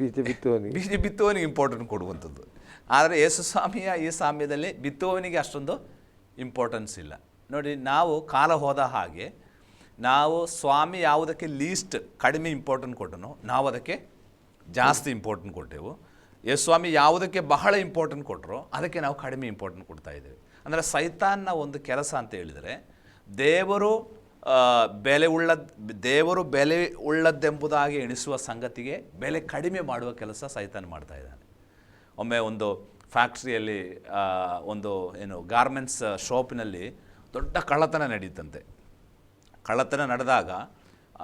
ಬೀಜ ಬಿತ್ತುವನಿಗೆ ಬೀಜ ಬಿತ್ತುವನಿಗೆ ಇಂಪಾರ್ಟೆಂಟ್ ಕೊಡುವಂಥದ್ದು. ಆದರೆ ಯೇಸುಸ್ವಾಮಿಯ ಈ ಸಾಮ್ಯದಲ್ಲಿ ಬಿತ್ತುವವನಿಗೆ ಅಷ್ಟೊಂದು ಇಂಪಾರ್ಟೆನ್ಸ್ ಇಲ್ಲ. ನೋಡಿ ನಾವು ಕಾಲ ಹೋದ ಹಾಗೆ ನಾವು ಸ್ವಾಮಿ ಯಾವುದಕ್ಕೆ ಲೀಸ್ಟ್ ಕಡಿಮೆ ಇಂಪಾರ್ಟೆಂಟ್ ಕೊಟ್ಟನೋ ನಾವು ಅದಕ್ಕೆ ಜಾಸ್ತಿ ಇಂಪಾರ್ಟೆಂಟ್ ಕೊಟ್ಟೆವು. ಯೇಸ್ವಾಮಿ ಯಾವುದಕ್ಕೆ ಬಹಳ ಇಂಪಾರ್ಟೆಂಟ್ ಕೊಟ್ಟರು ಅದಕ್ಕೆ ನಾವು ಕಡಿಮೆ ಇಂಪಾರ್ಟೆಂಟ್ ಕೊಡ್ತಾ ಇದ್ದೀವಿ. ಅಂದರೆ ಸೈತಾನ್ನ ಒಂದು ಕೆಲಸ ಅಂತ ಹೇಳಿದರೆ, ದೇವರು ಬೆಲೆ ಉಳ್ಳ ದೇವರು ಬೆಲೆ ಉಳ್ಳದ್ದೆಂಬುದಾಗಿ ಎಣಿಸುವ ಸಂಗತಿಗೆ ಬೆಲೆ ಕಡಿಮೆ ಮಾಡುವ ಕೆಲಸ ಸೈತಾನ್ ಮಾಡ್ತಾ ಇದ್ದಾನೆ. ಒಮ್ಮೆ ಒಂದು ಫ್ಯಾಕ್ಟ್ರಿಯಲ್ಲಿ ಒಂದು ಏನು ಗಾರ್ಮೆಂಟ್ಸ್ ಶಾಪಿನಲ್ಲಿ ದೊಡ್ಡ ಕಳ್ಳತನ ನಡೀತಂತೆ. ಕಳ್ಳತನ ನಡೆದಾಗ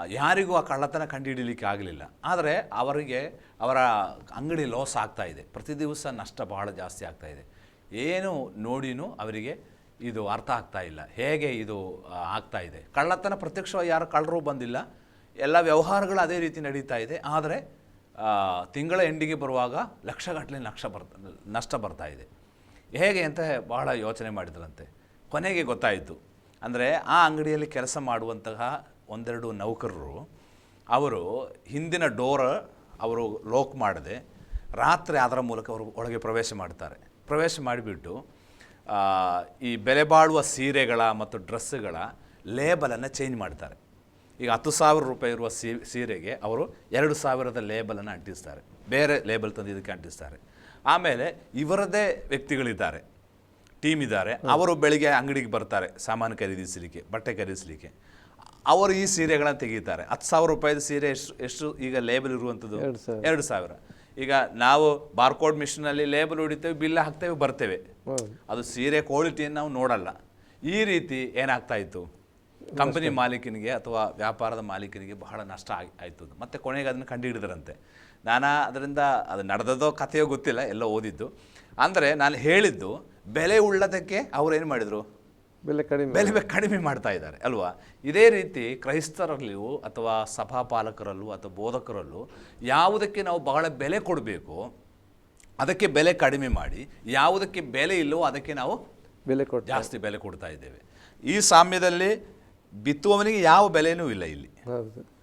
ಯಾರಿಗೂ ಆ ಕಳ್ಳತನ ಕಂಡುಹಿಡಿಯಲಿಕ್ಕೆ ಆಗಲಿಲ್ಲ. ಆದರೆ ಅವರಿಗೆ ಅವರ ಅಂಗಡಿ ಲಾಸ್ ಆಗ್ತಾ ಇದೆ. ಪ್ರತಿ ದಿವಸ ನಷ್ಟ ಬಹಳ ಜಾಸ್ತಿ ಆಗ್ತಾ ಇದೆ. ಏನು ನೋಡಿನೂ ಅವರಿಗೆ ಇದು ಅರ್ಥ ಆಗ್ತಾ ಇಲ್ಲ. ಹೇಗೆ ಇದು ಆಗ್ತಾ ಇದೆ? ಕಳ್ಳತನ ಪ್ರತ್ಯಕ್ಷವಾಗಿ ಯಾರು ಕಳ್ಳರೂ ಬಂದಿಲ್ಲ. ಎಲ್ಲ ವ್ಯವಹಾರಗಳು ಅದೇ ರೀತಿ ನಡೀತಾ ಇದೆ. ಆದರೆ ತಿಂಗಳ ಎಂಡಿಗೆ ಬರುವಾಗ ಲಕ್ಷಗಟ್ಟಲೆ ನಷ್ಟ ಬರ್ತಾ ನಷ್ಟ ಬರ್ತಾ ಇದೆ. ಹೇಗೆ ಅಂತ ಬಹಳ ಯೋಚನೆ ಮಾಡಿದ್ರಂತೆ. ಕೊನೆಗೆ ಗೊತ್ತಾಯಿತು. ಅಂದರೆ ಆ ಅಂಗಡಿಯಲ್ಲಿ ಕೆಲಸ ಮಾಡುವಂತಹ ಒಂದೆರಡು ನೌಕರರು ಅವರು ಹಿಂದಿನ ಡೋರ್ ಅವರು ಲೋಕ್ ಮಾಡದೆ ರಾತ್ರಿ ಅದರ ಮೂಲಕ ಅವರು ಒಳಗೆ ಪ್ರವೇಶ ಮಾಡ್ತಾರೆ. ಪ್ರವೇಶ ಮಾಡಿಬಿಟ್ಟು ಈ ಬೆಲೆ ಬಾಳುವ ಸೀರೆಗಳ ಮತ್ತು ಡ್ರೆಸ್ಸುಗಳ ಲೇಬಲನ್ನು ಚೇಂಜ್ ಮಾಡ್ತಾರೆ. ಈಗ ಹತ್ತು ಸಾವಿರ ರೂಪಾಯಿ ಇರುವ ಸೀ ಸೀರೆಗೆ ಅವರು ಎರಡು ಸಾವಿರದ ಲೇಬಲನ್ನು ಅಂಟಿಸ್ತಾರೆ. ಬೇರೆ ಲೇಬಲ್ ತಂದು ಇದಕ್ಕೆ ಅಂಟಿಸ್ತಾರೆ. ಆಮೇಲೆ ಇವರದೇ ವ್ಯಕ್ತಿಗಳಿದ್ದಾರೆ. ಟೀಮ್ ಇದ್ದಾರೆ. ಅವರು ಬೆಳಿಗ್ಗೆ ಅಂಗಡಿಗೆ ಬರ್ತಾರೆ ಸಾಮಾನು ಖರೀದಿಸಲಿಕ್ಕೆ ಬಟ್ಟೆ ಖರೀದಿಸಲಿಕ್ಕೆ. ಅವರು ಈ ಸೀರೆಗಳನ್ನ ತೆಗೀತಾರೆ. ಹತ್ತು ಸಾವಿರ ರೂಪಾಯಿದ ಸೀರೆ ಎಷ್ಟು ಎಷ್ಟು ಈಗ ಲೇಬಲ್ ಇರುವಂಥದ್ದು ಎರಡು ಸಾವಿರ. ಈಗ ನಾವು ಬಾರ್ಕೋಡ್ ಮಿಷನಲ್ಲಿ ಲೇಬಲ್ ಹೊಡಿತೇವೆ ಬಿಲ್ ಹಾಕ್ತೇವೆ ಬರ್ತೇವೆ. ಅದು ಸೀರೆ ಕ್ವಾಲಿಟಿಯನ್ನು ನಾವು ನೋಡಲ್ಲ. ಈ ರೀತಿ ಏನಾಗ್ತಾ ಇತ್ತು? ಕಂಪನಿ ಮಾಲೀಕನಿಗೆ ಅಥವಾ ವ್ಯಾಪಾರದ ಮಾಲೀಕನಿಗೆ ಬಹಳ ನಷ್ಟ ಆಗಿ ಆಯಿತು ಮತ್ತು ಕೊನೆಗೆ ಅದನ್ನು ಕಂಡುಹಿಡಿದರಂತೆ. ನಾನು ಅದರಿಂದ ಅದು ನಡೆದದೋ ಕಥೆಯೋ ಗೊತ್ತಿಲ್ಲ ಎಲ್ಲ ಓದಿದ್ದು. ಅಂದರೆ ನಾನು ಹೇಳಿದ್ದು ಬೆಲೆ ಉಳ್ಳದಕ್ಕೆ ಅವ್ರು ಏನು ಮಾಡಿದರು? ಬೆಲೆ ಕಡಿಮೆ ಬೆಲೆ ಕಡಿಮೆ ಮಾಡ್ತಾ ಇದ್ದಾರೆ ಅಲ್ವಾ? ಇದೇ ರೀತಿ ಕ್ರೈಸ್ತರಲ್ಲಿಯೂ ಅಥವಾ ಸಭಾಪಾಲಕರಲ್ಲೂ ಅಥವಾ ಬೋಧಕರಲ್ಲೂ ಯಾವುದಕ್ಕೆ ನಾವು ಬಹಳ ಬೆಲೆ ಕೊಡಬೇಕು ಅದಕ್ಕೆ ಬೆಲೆ ಕಡಿಮೆ ಮಾಡಿ ಯಾವುದಕ್ಕೆ ಬೆಲೆ ಇಲ್ಲವೋ ಅದಕ್ಕೆ ನಾವು ಬೆಲೆ ಕೊಟ್ಟು ಜಾಸ್ತಿ ಬೆಲೆ ಕೊಡ್ತಾ ಇದ್ದೇವೆ. ಈ ಸಾಮ್ಯದಲ್ಲಿ ಬಿತ್ತುವವನಿಗೆ ಯಾವ ಬೆಲೆಯೂ ಇಲ್ಲ ಇಲ್ಲಿ.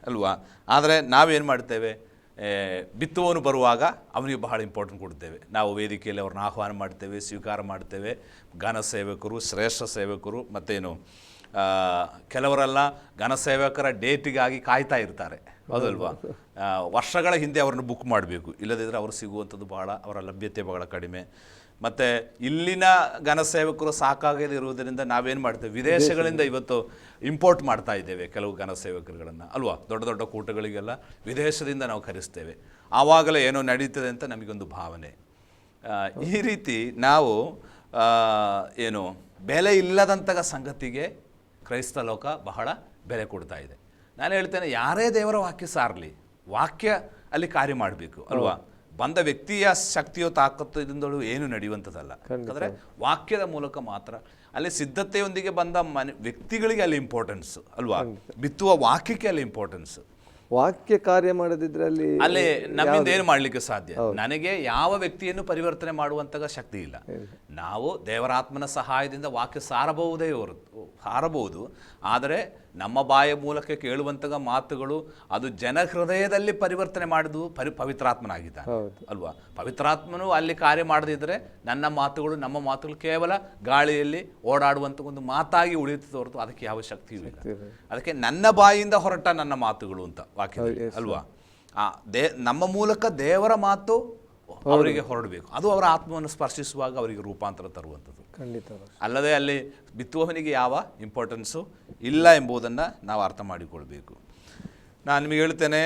ಅಲ್ವಾ? ಆದರೆ ನಾವೇನು ಮಾಡ್ತೇವೆ? ಬಿತ್ತುವವನು ಬರುವಾಗ ಅವನಿಗೆ ಬಹಳ ಇಂಪಾರ್ಟೆಂಟ್ ಕೊಡ್ತೇವೆ ನಾವು ವೇದಿಕೆಯಲ್ಲಿ ಅವ್ರನ್ನ ಆಹ್ವಾನ ಮಾಡ್ತೇವೆ, ಸ್ವೀಕಾರ ಮಾಡ್ತೇವೆ. ಘನ ಸೇವಕರು, ಶ್ರೇಷ್ಠ ಸೇವಕರು ಮತ್ತೇನು ಕೆಲವರೆಲ್ಲ ಘನ ಸೇವಕರ ಡೇಟಿಗಾಗಿ ಕಾಯ್ತಾ ಇರ್ತಾರೆ. ಹೌದಲ್ವಾ ವರ್ಷಗಳ ಹಿಂದೆ ಅವ್ರನ್ನ ಬುಕ್ ಮಾಡಬೇಕು. ಇಲ್ಲದಿದ್ದರೆ ಅವರು ಸಿಗುವಂಥದ್ದು ಬಹಳ, ಅವರ ಲಭ್ಯತೆ ಬಹಳ ಕಡಿಮೆ. ಮತ್ತು ಇಲ್ಲಿನ ಘನ ಸೇವಕರು ಸಾಕಾಗದೇ ಇರುವುದರಿಂದ ನಾವೇನು ಮಾಡ್ತೇವೆ? ವಿದೇಶಗಳಿಂದ ಇವತ್ತು ಇಂಪೋರ್ಟ್ ಮಾಡ್ತಾ ಇದ್ದೇವೆ ಕೆಲವು ಘನ ಸೇವಕರುಗಳನ್ನು ಅಲ್ವಾ? ದೊಡ್ಡ ದೊಡ್ಡ ಕೂಟಗಳಿಗೆಲ್ಲ ವಿದೇಶದಿಂದ ನಾವು ಕರೆಸ್ತೇವೆ. ಆವಾಗಲೇ ಏನೋ ನಡೀತದೆ ಅಂತ ನಮಗೊಂದು ಭಾವನೆ. ಈ ರೀತಿ ನಾವು ಏನು ಬೆಲೆ ಇಲ್ಲದಂತಹ ಸಂಗತಿಗೆ ಕ್ರೈಸ್ತ ಲೋಕ ಬಹಳ ಬೆಲೆ ಕೊಡ್ತಾ ಇದೆ. ನಾನು ಹೇಳ್ತೇನೆ ಯಾರೇ ದೇವರ ವಾಕ್ಯ ಸಾರಲಿ ವಾಕ್ಯ ಅಲ್ಲಿ ಕಾರ್ಯ ಮಾಡಬೇಕು ಅಲ್ವಾ? ಬಂದ ವ್ಯಕ್ತಿಯ ಶಕ್ತಿಯೋ ತಾಕತ್ತದಿಂದಲೂ ಏನು ನಡೆಯುವಂಥದ್ದಲ್ಲ. ಯಾಕಂದರೆ ವಾಕ್ಯದ ಮೂಲಕ ಮಾತ್ರ ಅಲ್ಲಿ ಸಿದ್ಧತೆಯೊಂದಿಗೆ ಬಂದ ಮನೆ ವ್ಯಕ್ತಿಗಳಿಗೆ ಅಲ್ಲಿ ಇಂಪಾರ್ಟೆನ್ಸ್ ಅಲ್ವಾ? ಬಿತ್ತುವ ವಾಕ್ಯಕ್ಕೆ ಅಲ್ಲಿ ಇಂಪಾರ್ಟೆನ್ಸ್ ವಾಕ್ಯ ಕಾರ್ಯ ಮಾಡದಿದ್ರೆ ಅಲ್ಲಿ ಅಲ್ಲಿ ನಮ್ಮಿಂದ ಏನು ಮಾಡಲಿಕ್ಕೆ ಸಾಧ್ಯ? ನನಗೆ ಯಾವ ವ್ಯಕ್ತಿಯನ್ನು ಪರಿವರ್ತನೆ ಮಾಡುವಂತಹ ಶಕ್ತಿ ಇಲ್ಲ. ನಾವು ದೇವರಾತ್ಮನ ಸಹಾಯದಿಂದ ವಾಕ್ಯ ಸಾರಬಹುದೇ ಹೊರತು ಸಾರಬಹುದು ಆದರೆ ನಮ್ಮ ಬಾಯ ಮೂಲಕ ಕೇಳುವಂತಹ ಮಾತುಗಳು ಅದು ಜನ ಹೃದಯದಲ್ಲಿ ಪರಿವರ್ತನೆ ಮಾಡಿದ್ದು ಪರಿ ಪವಿತ್ರಾತ್ಮನಾಗಿದ್ದಾನೆ. ಅಲ್ವಾ? ಪವಿತ್ರಾತ್ಮನು ಅಲ್ಲಿ ಕಾರ್ಯ ಮಾಡದಿದ್ದರೆ ನನ್ನ ಮಾತುಗಳು ನಮ್ಮ ಮಾತುಗಳು ಕೇವಲ ಗಾಳಿಯಲ್ಲಿ ಓಡಾಡುವಂಥ ಒಂದು ಮಾತಾಗಿ ಉಳಿಯುತ್ತದೆ ಹೊರತು ಅದಕ್ಕೆ ಯಾವ ಶಕ್ತಿಯೂ ಇಲ್ಲ. ಅದಕ್ಕೆ ನನ್ನ ಬಾಯಿಂದ ಹೊರಟ ನನ್ನ ಮಾತುಗಳು ಅಂತ. ವಾಕ್ಯದಲ್ಲಿ ಅಲ್ವಾ? ಆ ದೇ ನಮ್ಮ ಮೂಲಕ ದೇವರ ಮಾತು ಅವರಿಗೆ ಹೊರಡಬೇಕು. ಅದು ಅವರ ಆತ್ಮವನ್ನು ಸ್ಪರ್ಶಿಸುವಾಗ ಅವರಿಗೆ ರೂಪಾಂತರ ತರುವಂಥದ್ದು. ಖಂಡಿತ ಅಲ್ಲದೆ ಅಲ್ಲಿ ಬಿತ್ತುವವನಿಗೆ ಯಾವ ಇಂಪಾರ್ಟೆನ್ಸು ಇಲ್ಲ ಎಂಬುದನ್ನು ನಾವು ಅರ್ಥ ಮಾಡಿಕೊಳ್ಬೇಕು. ನಾನು ನಿಮಗೆ ಹೇಳ್ತೇನೆ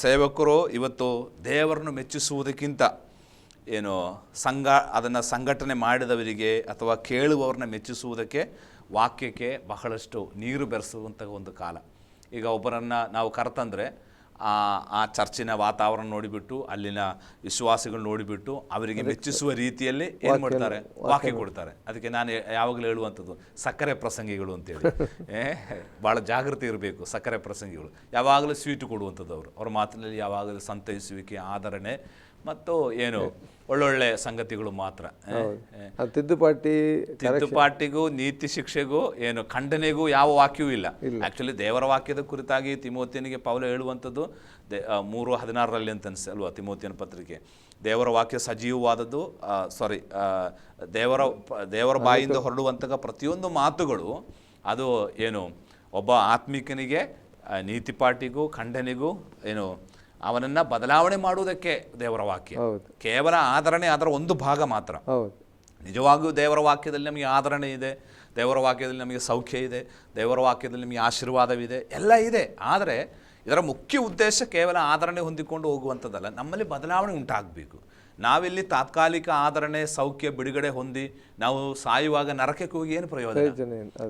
ಸೇವಕರು ಇವತ್ತು ದೇವರನ್ನು ಮೆಚ್ಚಿಸುವುದಕ್ಕಿಂತ ಏನು ಸಂಘ ಅದನ್ನು ಸಂಘಟನೆ ಮಾಡಿದವರಿಗೆ ಅಥವಾ ಕೇಳುವವ್ರನ್ನ ಮೆಚ್ಚಿಸುವುದಕ್ಕೆ ವಾಕ್ಯಕ್ಕೆ ಬಹಳಷ್ಟು ನೀರು ಬೆರೆಸುವಂಥ ಒಂದು ಕಾಲ. ಈಗ ಒಬ್ಬರನ್ನು ನಾವು ಕರ್ತಂದರೆ ಆ ಆ ಚರ್ಚಿನ ವಾತಾವರಣ ನೋಡಿಬಿಟ್ಟು ಅಲ್ಲಿನ ವಿಶ್ವಾಸಿಗಳು ನೋಡಿಬಿಟ್ಟು ಅವರಿಗೆ ಮೆಚ್ಚಿಸುವ ರೀತಿಯಲ್ಲಿ ಏನು ಮಾಡ್ತಾರೆ? ವಾಕ್ಯ ಕೊಡ್ತಾರೆ. ಅದಕ್ಕೆ ನಾನು ಯಾವಾಗಲೂ ಹೇಳುವಂಥದ್ದು ಸಕ್ಕರೆ ಪ್ರಸಂಗಿಗಳು ಅಂತೇಳಿ. ಭಾಳ ಜಾಗೃತಿ ಇರಬೇಕು ಸಕ್ಕರೆ ಪ್ರಸಂಗಿಗಳು. ಯಾವಾಗಲೂ ಸ್ವೀಟ್ ಕೊಡುವಂಥದ್ದು ಅವರು. ಅವ್ರ ಮಾತಿನಲ್ಲಿ ಯಾವಾಗಲೂ ಸಂತೈಸುವಿಕೆ ಆದರಣೆ ಮತ್ತು ಏನು ಒಳ್ಳೊಳ್ಳೆ ಸಂಗತಿಗಳು ಮಾತ್ರ. ತಿದ್ದುಪಾಟಿ ತಿದ್ದುಪಾಟಿಗೂ ನೀತಿ ಶಿಕ್ಷೆಗೂ ಏನು ಖಂಡನೆಗೂ ಯಾವ ವಾಕ್ಯವೂ ಇಲ್ಲ. ಆಕ್ಚುಲಿ ದೇವರ ವಾಕ್ಯದ ಕುರಿತಾಗಿ ತಿಮೋತಿಯನಿಗೆ ಪೌಲ ಹೇಳುವಂಥದ್ದು ದೇ ಮೂರು ಹದಿನಾರರಲ್ಲಿ ಅಂತ ಅನ್ಸ ಅಲ್ವಾ ತಿಮೋತಿಯನ ಪತ್ರಿಕೆ. ದೇವರ ವಾಕ್ಯ ಸಜೀವವಾದದ್ದು ಸಾರಿ ದೇವರ ದೇವರ ಬಾಯಿಂದ ಹೊರಡುವಂತಹ ಪ್ರತಿಯೊಂದು ಮಾತುಗಳು ಅದು ಏನು ಒಬ್ಬ ಆತ್ಮಿಕನಿಗೆ ನೀತಿಪಾಟಿಗೂ ಖಂಡನೆಗೂ ಏನು ಅವನನ್ನು ಬದಲಾವಣೆ ಮಾಡುವುದಕ್ಕೆ ದೇವರ ವಾಕ್ಯ. ಕೇವಲ ಆದರಣೆ ಅದರ ಒಂದು ಭಾಗ ಮಾತ್ರ. ನಿಜವಾಗಿಯೂ ದೇವರ ವಾಕ್ಯದಲ್ಲಿ ನಮಗೆ ಆದರಣೆ ಇದೆ ದೇವರ ವಾಕ್ಯದಲ್ಲಿ ನಮಗೆ ಸೌಖ್ಯ ಇದೆ ದೇವರ ವಾಕ್ಯದಲ್ಲಿ ನಮಗೆ ಆಶೀರ್ವಾದವಿದೆ ಎಲ್ಲ ಇದೆ. ಆದರೆ ಇದರ ಮುಖ್ಯ ಉದ್ದೇಶ ಕೇವಲ ಆದರಣೆ ಹೊಂದಿಕೊಂಡು ಹೋಗುವಂಥದ್ದಲ್ಲ ನಮ್ಮಲ್ಲಿ ಬದಲಾವಣೆ ಉಂಟಾಗಬೇಕು. ನಾವಿಲ್ಲಿ ತಾತ್ಕಾಲಿಕ ಆದರಣೆ ಸೌಖ್ಯ ಬಿಡುಗಡೆ ಹೊಂದಿ ನಾವು ಸಾಯುವಾಗ ನರಕಕ್ಕೆ ಹೋಗಿ ಏನು ಪ್ರಯೋಜನ?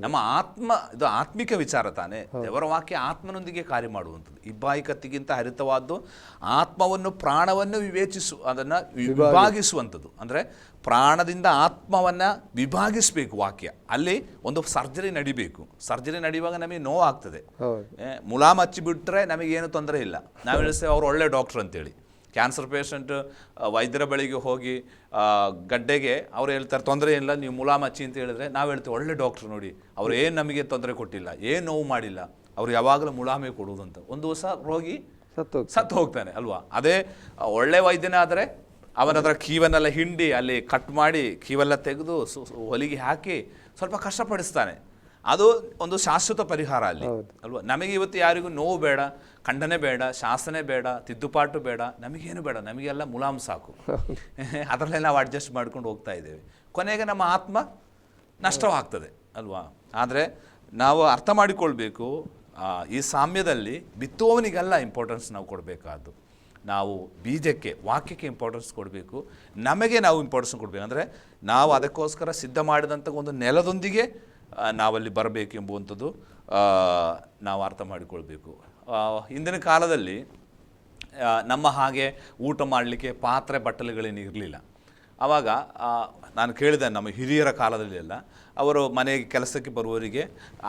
ನಮ್ಮ ಆತ್ಮ ಇದು ಆತ್ಮಿಕ ವಿಚಾರ ತಾನೆ. ದೇವರ ವಾಕ್ಯ ಆತ್ಮನೊಂದಿಗೆ ಕಾರ್ಯ ಮಾಡುವಂಥದ್ದು. ಇಬ್ಬಾಯಿಕತ್ತಿಗಿಂತ ಹರಿತವಾದ್ದು ಆತ್ಮವನ್ನು ಪ್ರಾಣವನ್ನು ವಿವೇಚಿಸು ಅದನ್ನು ವಿಭಾಗಿಸುವಂಥದ್ದು. ಅಂದರೆ ಪ್ರಾಣದಿಂದ ಆತ್ಮವನ್ನು ವಿಭಾಗಿಸಬೇಕು ವಾಕ್ಯ. ಅಲ್ಲಿ ಒಂದು ಸರ್ಜರಿ ನಡಿಬೇಕು. ಸರ್ಜರಿ ನಡೆಯುವಾಗ ನಮಗೆ ನೋವಾಗ್ತದೆ. ಹೌದು. ಏ, ಮುಲಾಮ್ ಹಚ್ಚಿಬಿಟ್ರೆ ನಮಗೇನು ತೊಂದರೆ ಇಲ್ಲ. ನಾವು ಹೇಳ್ತೇವೆ ಅವ್ರು ಒಳ್ಳೆ ಡಾಕ್ಟ್ರ್ ಅಂತೇಳಿ. ಕ್ಯಾನ್ಸರ್ ಪೇಷಂಟ್ ವೈದ್ಯರ ಬಳಿಗೆ ಹೋಗಿ ಗಡ್ಡೆಗೆ ಅವ್ರು ಹೇಳ್ತಾರೆ ತೊಂದರೆ ಇಲ್ಲ ನೀವು ಮುಲಾಮ್ ಹಚ್ಚಿ ಅಂತ ಹೇಳಿದ್ರೆ ನಾವು ಹೇಳ್ತೀವಿ ಒಳ್ಳೆ ಡಾಕ್ಟ್ರು ನೋಡಿ ಅವ್ರು ಏನು ನಮಗೆ ತೊಂದರೆ ಕೊಟ್ಟಿಲ್ಲ ಏನು ನೋವು ಮಾಡಿಲ್ಲ ಅವ್ರು ಯಾವಾಗಲೂ ಮುಲಾಮೆ ಕೊಡುವುದು ಅಂತ ಒಂದು ದಿವಸ ರೋಗಿ ಸತ್ತು ಸತ್ತು ಹೋಗ್ತಾನೆ ಅಲ್ವಾ? ಅದೇ ಒಳ್ಳೆ ವೈದ್ಯನೇ ಆದರೆ ಅವನ ಹತ್ರ ಕೀವನ್ನೆಲ್ಲ ಹಿಂಡಿ ಅಲ್ಲಿ ಕಟ್ ಮಾಡಿ ಕೀವೆಲ್ಲ ತೆಗೆದು ಹೊಲಿಗೆ ಹಾಕಿ ಸ್ವಲ್ಪ ಕಷ್ಟಪಡಿಸ್ತಾನೆ. ಅದು ಒಂದು ಶಾಶ್ವತ ಪರಿಹಾರ ಅಲ್ಲಿ. ಅಲ್ವಾ? ನಮಗೆ ಇವತ್ತು ಯಾರಿಗೂ ನೋವು ಬೇಡ ಖಂಡನೆ ಬೇಡ ಶಾಸನೆ ಬೇಡ ತಿದ್ದುಪಾಟು ಬೇಡ ನಮಗೇನು ಬೇಡ ನಮಗೆಲ್ಲ ಮುಲಾಮ್ ಸಾಕು. ಅದರಲ್ಲೇ ನಾವು ಅಡ್ಜಸ್ಟ್ ಮಾಡ್ಕೊಂಡು ಹೋಗ್ತಾ ಇದ್ದೇವೆ. ಕೊನೆಗೆ ನಮ್ಮ ಆತ್ಮ ನಷ್ಟವಾಗ್ತದೆ ಅಲ್ವಾ? ಆದರೆ ನಾವು ಅರ್ಥ ಮಾಡಿಕೊಳ್ಬೇಕು ಈ ಸಾಮ್ಯದಲ್ಲಿ ಬಿತ್ತುವವನಿಗೆಲ್ಲ ಇಂಪಾರ್ಟೆನ್ಸ್ ನಾವು ಕೊಡಬೇಕಾದ್ದು. ನಾವು ಬೀಜಕ್ಕೆ ವಾಕ್ಯಕ್ಕೆ ಇಂಪಾರ್ಟೆನ್ಸ್ ಕೊಡಬೇಕು ನಮಗೆ ನಾವು ಇಂಪಾರ್ಟೆನ್ಸ್ ಕೊಡಬೇಕು. ಅಂದರೆ ನಾವು ಅದಕ್ಕೋಸ್ಕರ ಸಿದ್ಧ ಮಾಡಿದಂಥ ಒಂದು ನೆಲದೊಂದಿಗೆ ನಾವಲ್ಲಿ ಬರಬೇಕೆಂಬುವಂಥದ್ದು ನಾವು ಅರ್ಥ ಮಾಡಿಕೊಳ್ಬೇಕು. ಹಿಂದಿನ ಕಾಲದಲ್ಲಿ ನಮ್ಮ ಹಾಗೆ ಊಟ ಮಾಡಲಿಕ್ಕೆ ಪಾತ್ರೆ ಬಟ್ಟಲುಗಳೇನು ಇರಲಿಲ್ಲ ಆವಾಗ ನಾನು ಕೇಳಿದೆ ನಮ್ಮ ಹಿರಿಯರ ಕಾಲದಲ್ಲಿ ಎಲ್ಲ ಅವರು ಮನೆಗೆ ಕೆಲಸಕ್ಕೆ ಬರುವವರಿಗೆ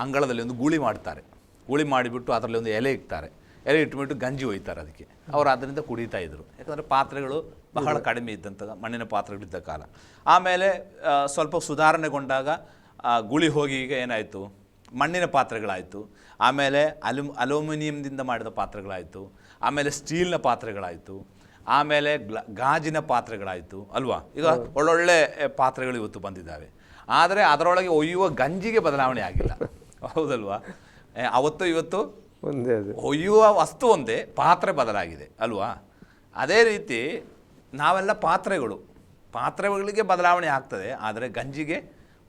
ಅಂಗಳದಲ್ಲಿ ಒಂದು ಗೂಳಿ ಮಾಡ್ತಾರೆ. ಗೂಳಿ ಮಾಡಿಬಿಟ್ಟು ಅದರಲ್ಲಿ ಒಂದು ಎಲೆ ಇಡ್ತಾರೆ ಎಲೆ ಇಟ್ಬಿಟ್ಟು ಗಂಜಿ ಒಯ್ತಾರೆ ಅದಕ್ಕೆ. ಅವರು ಅದರಿಂದ ಕುಡಿತಾ ಇದ್ದರು ಯಾಕಂದರೆ ಪಾತ್ರೆಗಳು ಬಹಳ ಕಡಿಮೆ ಇದ್ದಂಥ ಮಣ್ಣಿನ ಪಾತ್ರೆಗಳಿದ್ದ ಕಾಲ. ಆಮೇಲೆ ಸ್ವಲ್ಪ ಸುಧಾರಣೆಗೊಂಡಾಗ ಆ, ಗುಳಿ ಹೋಗಿ ಈಗ ಏನಾಯಿತು? ಮಣ್ಣಿನ ಪಾತ್ರೆಗಳಾಯಿತು. ಆಮೇಲೆ ಅಲು ಅಲ್ಯೂಮಿನಿಯಂದಿಂದ ಮಾಡಿದ ಪಾತ್ರೆಗಳಾಯಿತು. ಆಮೇಲೆ ಸ್ಟೀಲ್ನ ಪಾತ್ರೆಗಳಾಯಿತು. ಆಮೇಲೆ ಗ್ಲ ಗಾಜಿನ ಪಾತ್ರೆಗಳಾಯಿತು ಅಲ್ವಾ? ಈಗ ಒಳ್ಳೊಳ್ಳೆ ಪಾತ್ರೆಗಳು ಇವತ್ತು ಬಂದಿದ್ದಾವೆ. ಆದರೆ ಅದರೊಳಗೆ ಒಯ್ಯುವ ಗಂಜಿಗೆ ಬದಲಾವಣೆ ಆಗಿಲ್ಲ. ಹೌದಲ್ವಾ? ಅವತ್ತು ಇವತ್ತು ಒಂದೇ ಒಯ್ಯುವ ವಸ್ತು ಒಂದೇ ಪಾತ್ರೆ ಬದಲಾಗಿದೆ ಅಲ್ವಾ? ಅದೇ ರೀತಿ ನಾವೆಲ್ಲ ಪಾತ್ರೆಗಳು. ಪಾತ್ರೆಗಳಿಗೆ ಬದಲಾವಣೆ ಆಗ್ತದೆ ಆದರೆ ಗಂಜಿಗೆ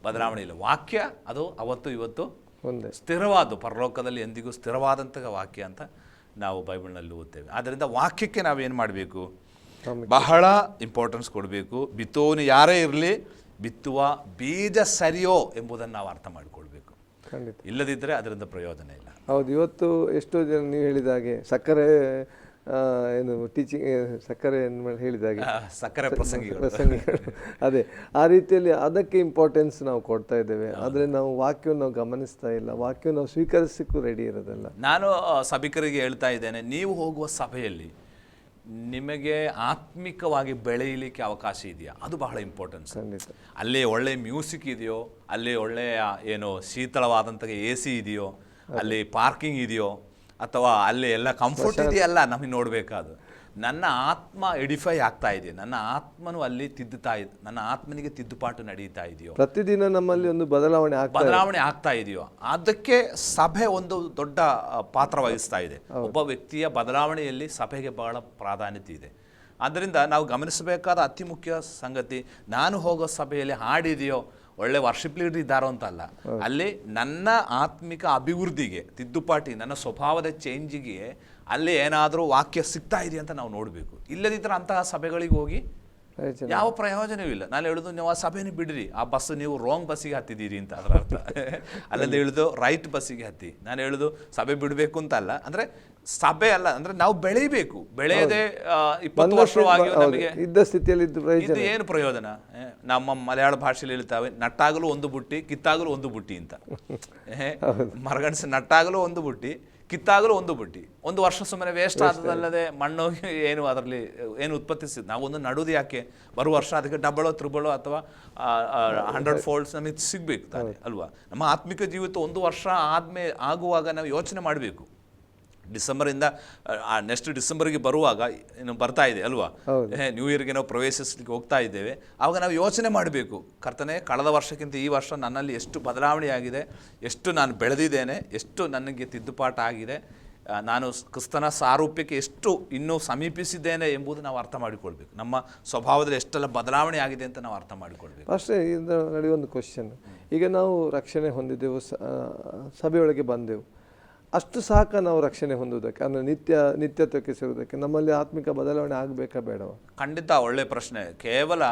ಬದಲಾವಣೆ ಇಲ್ಲ. ವಾಕ್ಯ ಅದು ಅವತ್ತು ಇವತ್ತು ಸ್ಥಿರವಾದ ಪರಲೋಕದಲ್ಲಿ ಎಂದಿಗೂ ಸ್ಥಿರವಾದಂತಹ ವಾಕ್ಯ ಅಂತ ನಾವು ಬೈಬಲ್ನಲ್ಲಿ ಓದ್ತೇವೆ. ಆದ್ದರಿಂದ ವಾಕ್ಯಕ್ಕೆ ನಾವೇನು ಮಾಡಬೇಕು? ಬಹಳ ಇಂಪಾರ್ಟೆನ್ಸ್ ಕೊಡಬೇಕು. ಬಿತ್ತೋನು ಯಾರೇ ಇರಲಿ ಬಿತ್ತುವ ಬೀಜ ಸರಿಯೋ ಎಂಬುದನ್ನು ನಾವು ಅರ್ಥ ಮಾಡಿಕೊಳ್ಬೇಕು. ಖಂಡಿತ. ಇಲ್ಲದಿದ್ದರೆ ಅದರಿಂದ ಪ್ರಯೋಜನ ಇಲ್ಲ. ಹೌದು ಇವತ್ತು ಎಷ್ಟೋ ಜನ ನೀವು ಹೇಳಿದ ಹಾಗೆ ಸಕ್ಕರೆ ಏನು ಟೀಚಿಂಗ್ ಸಕ್ಕರೆ ಏನು ಮಾಡಿ ಹೇಳಿದ ಹಾಗೆ. ಸಕ್ಕರೆ ಪ್ರಸಂಗಿಗಳು. ಅದೇ ಆ ರೀತಿಯಲ್ಲಿ ಅದಕ್ಕೆ ಇಂಪಾರ್ಟೆನ್ಸ್ ನಾವು ಕೊಡ್ತಾ ಇದ್ದೇವೆ. ಆದರೆ ನಾವು ವಾಕ್ಯವನ್ನು ನಾವು ಗಮನಿಸ್ತಾ ಇಲ್ಲ. ವಾಕ್ಯವನ್ನು ನಾವು ಸ್ವೀಕರಿಸಕ್ಕೂ ರೆಡಿ ಇರೋದಲ್ಲ. ನಾನು ಸಭಿಕರಿಗೆ ಹೇಳ್ತಾ ಇದ್ದೇನೆ ನೀವು ಹೋಗುವ ಸಭೆಯಲ್ಲಿ ನಿಮಗೆ ಆತ್ಮಿಕವಾಗಿ ಬೆಳೆಯಲಿಕ್ಕೆ ಅವಕಾಶ ಇದೆಯಾ? ಅದು ಬಹಳ ಇಂಪಾರ್ಟೆನ್ಸ್ ಖಂಡಿತ. ಅಲ್ಲಿ ಒಳ್ಳೆ ಮ್ಯೂಸಿಕ್ ಇದೆಯೋ ಅಲ್ಲಿ ಒಳ್ಳೆಯ ಏನು ಶೀತಳವಾದಂಥ ಎ ಸಿ ಇದೆಯೋ ಅಲ್ಲಿ ಪಾರ್ಕಿಂಗ್ ಇದೆಯೋ ಅಥವಾ ಅಲ್ಲಿ ಎಲ್ಲ ಕಂಫರ್ಟ್ ಇದೆಯಲ್ಲ ನಮಗೆ ನೋಡಬೇಕಾದ್ರು ನನ್ನ ಆತ್ಮ ಎಡಿಫೈ ಆಗ್ತಾ ಇದೆ ನನ್ನ ಆತ್ಮನು ಅಲ್ಲಿ ತಿದ್ದುತ್ತಾ ಇದೆ ನನ್ನ ಆತ್ಮನಿಗೆ ತಿದ್ದುಪಾಟು ನಡೀತಾ ಇದೆಯೋ? ಪ್ರತಿದಿನ ನಮ್ಮಲ್ಲಿ ಒಂದು ಬದಲಾವಣೆ ಬದಲಾವಣೆ ಆಗ್ತಾ ಇದೆಯೋ? ಅದಕ್ಕೆ ಸಭೆ ಒಂದು ದೊಡ್ಡ ಪಾತ್ರ ವಹಿಸ್ತಾ ಇದೆ. ಒಬ್ಬ ವ್ಯಕ್ತಿಯ ಬದಲಾವಣೆಯಲ್ಲಿ ಸಭೆಗೆ ಬಹಳ ಪ್ರಾಧಾನ್ಯತೆ ಇದೆ. ಆದ್ದರಿಂದ ನಾವು ಗಮನಿಸಬೇಕಾದ ಅತಿ ಮುಖ್ಯ ಸಂಗತಿ ನಾನು ಹೋಗೋ ಸಭೆಯಲ್ಲಿ ಹಾಡಿದೆಯೋ? ಒಳ್ಳೆ ವರ್ಷಿಪ್ ಲೀಡರ್ ಇದ್ದಾರೋ ಅಂತ ಅಲ್ಲ ಅಲ್ಲಿ ನನ್ನ ಆತ್ಮಿಕ ಅಭಿವೃದ್ಧಿಗೆ ತಿದ್ದುಪಾಟಿ ನನ್ನ ಸ್ವಭಾವದ ಚೇಂಜಿಗೆ ಅಲ್ಲಿ ಏನಾದರೂ ವಾಕ್ಯ ಸಿಗ್ತಾ ಇದೆ ಅಂತ ನಾವು ನೋಡಬೇಕು. ಇಲ್ಲದಿದ್ದರೆ ಅಂತಹ ಸಭೆಗಳಿಗೆ ಹೋಗಿ ಯಾವ ಪ್ರಯೋಜನವೂ ಇಲ್ಲ. ನಾನು ಹೇಳುದು ನೀವು ಆ ಸಭೆನ ಬಿಡ್ರಿ. ಆ ಬಸ್ ನೀವು ರಾಂಗ್ ಬಸ್ಸಿಗೆ ಹತ್ತಿದ್ದೀರಿ ಅಂತ ಅದರ ಅರ್ಥ. ಅಲ್ಲದೆ ಹೇಳುದು ರೈಟ್ ಬಸ್ಸಿಗೆ ಹತ್ತಿ. ನಾನು ಹೇಳುದು ಸಭೆ ಬಿಡಬೇಕು ಅಂತ ಅಲ್ಲ ಅಂದ್ರೆ ಸಭೆ ಅಲ್ಲ ಅಂದ್ರೆ ನಾವು ಬೆಳಿಬೇಕು. ಬೆಳೆಯದೆ ಇಪ್ಪತ್ತು ವರ್ಷವಾಗಿ ನಮಗೆ ಇದ್ದ ಸ್ಥಿತಿಯಲ್ಲಿ ಇದು ಏನು ಪ್ರಯೋಜನ? ನಮ್ಮ ಮಲಯಾಳ ಭಾಷೆಯಲ್ಲಿ ಹೇಳ್ತಾವೆ ನಟ್ಟಾಗಲು ಒಂದು ಬುಟ್ಟಿ ಕಿತ್ತಾಗಲು ಒಂದು ಬುಟ್ಟಿ ಅಂತ. ಮರಗಣಸ ನಟ್ಟಾಗಲು ಒಂದು ಬುಟ್ಟಿ ಕಿತ್ತಾಗಲು ಒಂದು ಬುಟ್ಟಿ ಒಂದು ವರ್ಷ ಸುಮ್ಮನೆ ವೇಸ್ಟ್ ಆದದಲ್ಲದೆ ಮಣ್ಣು ಏನು ಅದರಲ್ಲಿ ಏನು ಉತ್ಪತ್ತಿಸಿದ್ದು ನಾವು ಒಂದು ನಡುದು ಯಾಕೆ? ಬರುವ ವರ್ಷ ಅದಕ್ಕೆ ಡಬಳೋ ತ್ರಿಬಳೋ ಅಥವಾ ಹಂಡ್ರೆಡ್ ಫೋಲ್ಡ್ಸ್ ನಮಗೆ ಸಿಗ್ಬೇಕು ತಾನೆ ಅಲ್ವಾ? ನಮ್ಮ ಆತ್ಮಿಕ ಜೀವಿತ ಒಂದು ವರ್ಷ ಆದ್ಮೇ ಆಗುವಾಗ ನಾವು ಯೋಚನೆ ಮಾಡಬೇಕು. ಡಿಸೆಂಬರಿಂದ ನೆಕ್ಸ್ಟ್ ಡಿಸೆಂಬರ್ಗೆ ಬರುವಾಗ ಇನ್ನು ಬರ್ತಾ ಇದೆ ಅಲ್ವಾ? ನ್ಯೂ ಇಯರ್ಗೆ ನಾವು ಪ್ರವೇಶಿಸಲಿಕ್ಕೆ ಹೋಗ್ತಾ ಇದ್ದೇವೆ. ಆವಾಗ ನಾವು ಯೋಚನೆ ಮಾಡಬೇಕು. ಕರ್ತನೆ ಕಳೆದ ವರ್ಷಕ್ಕಿಂತ ಈ ವರ್ಷ ನನ್ನಲ್ಲಿ ಎಷ್ಟು ಬದಲಾವಣೆ ಆಗಿದೆ ಎಷ್ಟು ನಾನು ಬೆಳೆದಿದ್ದೇನೆ ಎಷ್ಟು ನನಗೆ ತಿದ್ದುಪಾಟ ಆಗಿದೆ ಆ, ನಾನು ಕ್ರಿಸ್ತನ ಸಾರೂಪ್ಯಕ್ಕೆ ಎಷ್ಟು ಇನ್ನೂ ಸಮೀಪಿಸಿದ್ದೇನೆ ಎಂಬುದು ನಾವು ಅರ್ಥ ಮಾಡಿಕೊಳ್ಬೇಕು. ನಮ್ಮ ಸ್ವಭಾವದಲ್ಲಿ ಎಷ್ಟೆಲ್ಲ ಬದಲಾವಣೆ ಆಗಿದೆ ಅಂತ ನಾವು ಅರ್ಥ ಮಾಡಿಕೊಳ್ಬೇಕು. ಅಷ್ಟೇ ಇದು ನಡೆಯುವ ಒಂದು ಕ್ವಶನ್ ಈಗ ನಾವು ರಕ್ಷಣೆ ಹೊಂದಿದ್ದೆವು ಆ, ಸಭೆಯೊಳಗೆ ಬಂದೆವು. ಅಷ್ಟು ಸಾಕ ನಾವು ರಕ್ಷಣೆ ಹೊಂದುವುದಕ್ಕೆ ಅಂದರೆ ನಿತ್ಯ ನಿತ್ಯತ್ವಕ್ಕೆ ಸೇರುವುದಕ್ಕೆ ನಮ್ಮಲ್ಲಿ ಆತ್ಮಿಕ ಬದಲಾವಣೆ ಆಗಬೇಕಾ ಬೇಡವ? ಖಂಡಿತ ಒಳ್ಳೆ ಪ್ರಶ್ನೆ. ಕೇವಲ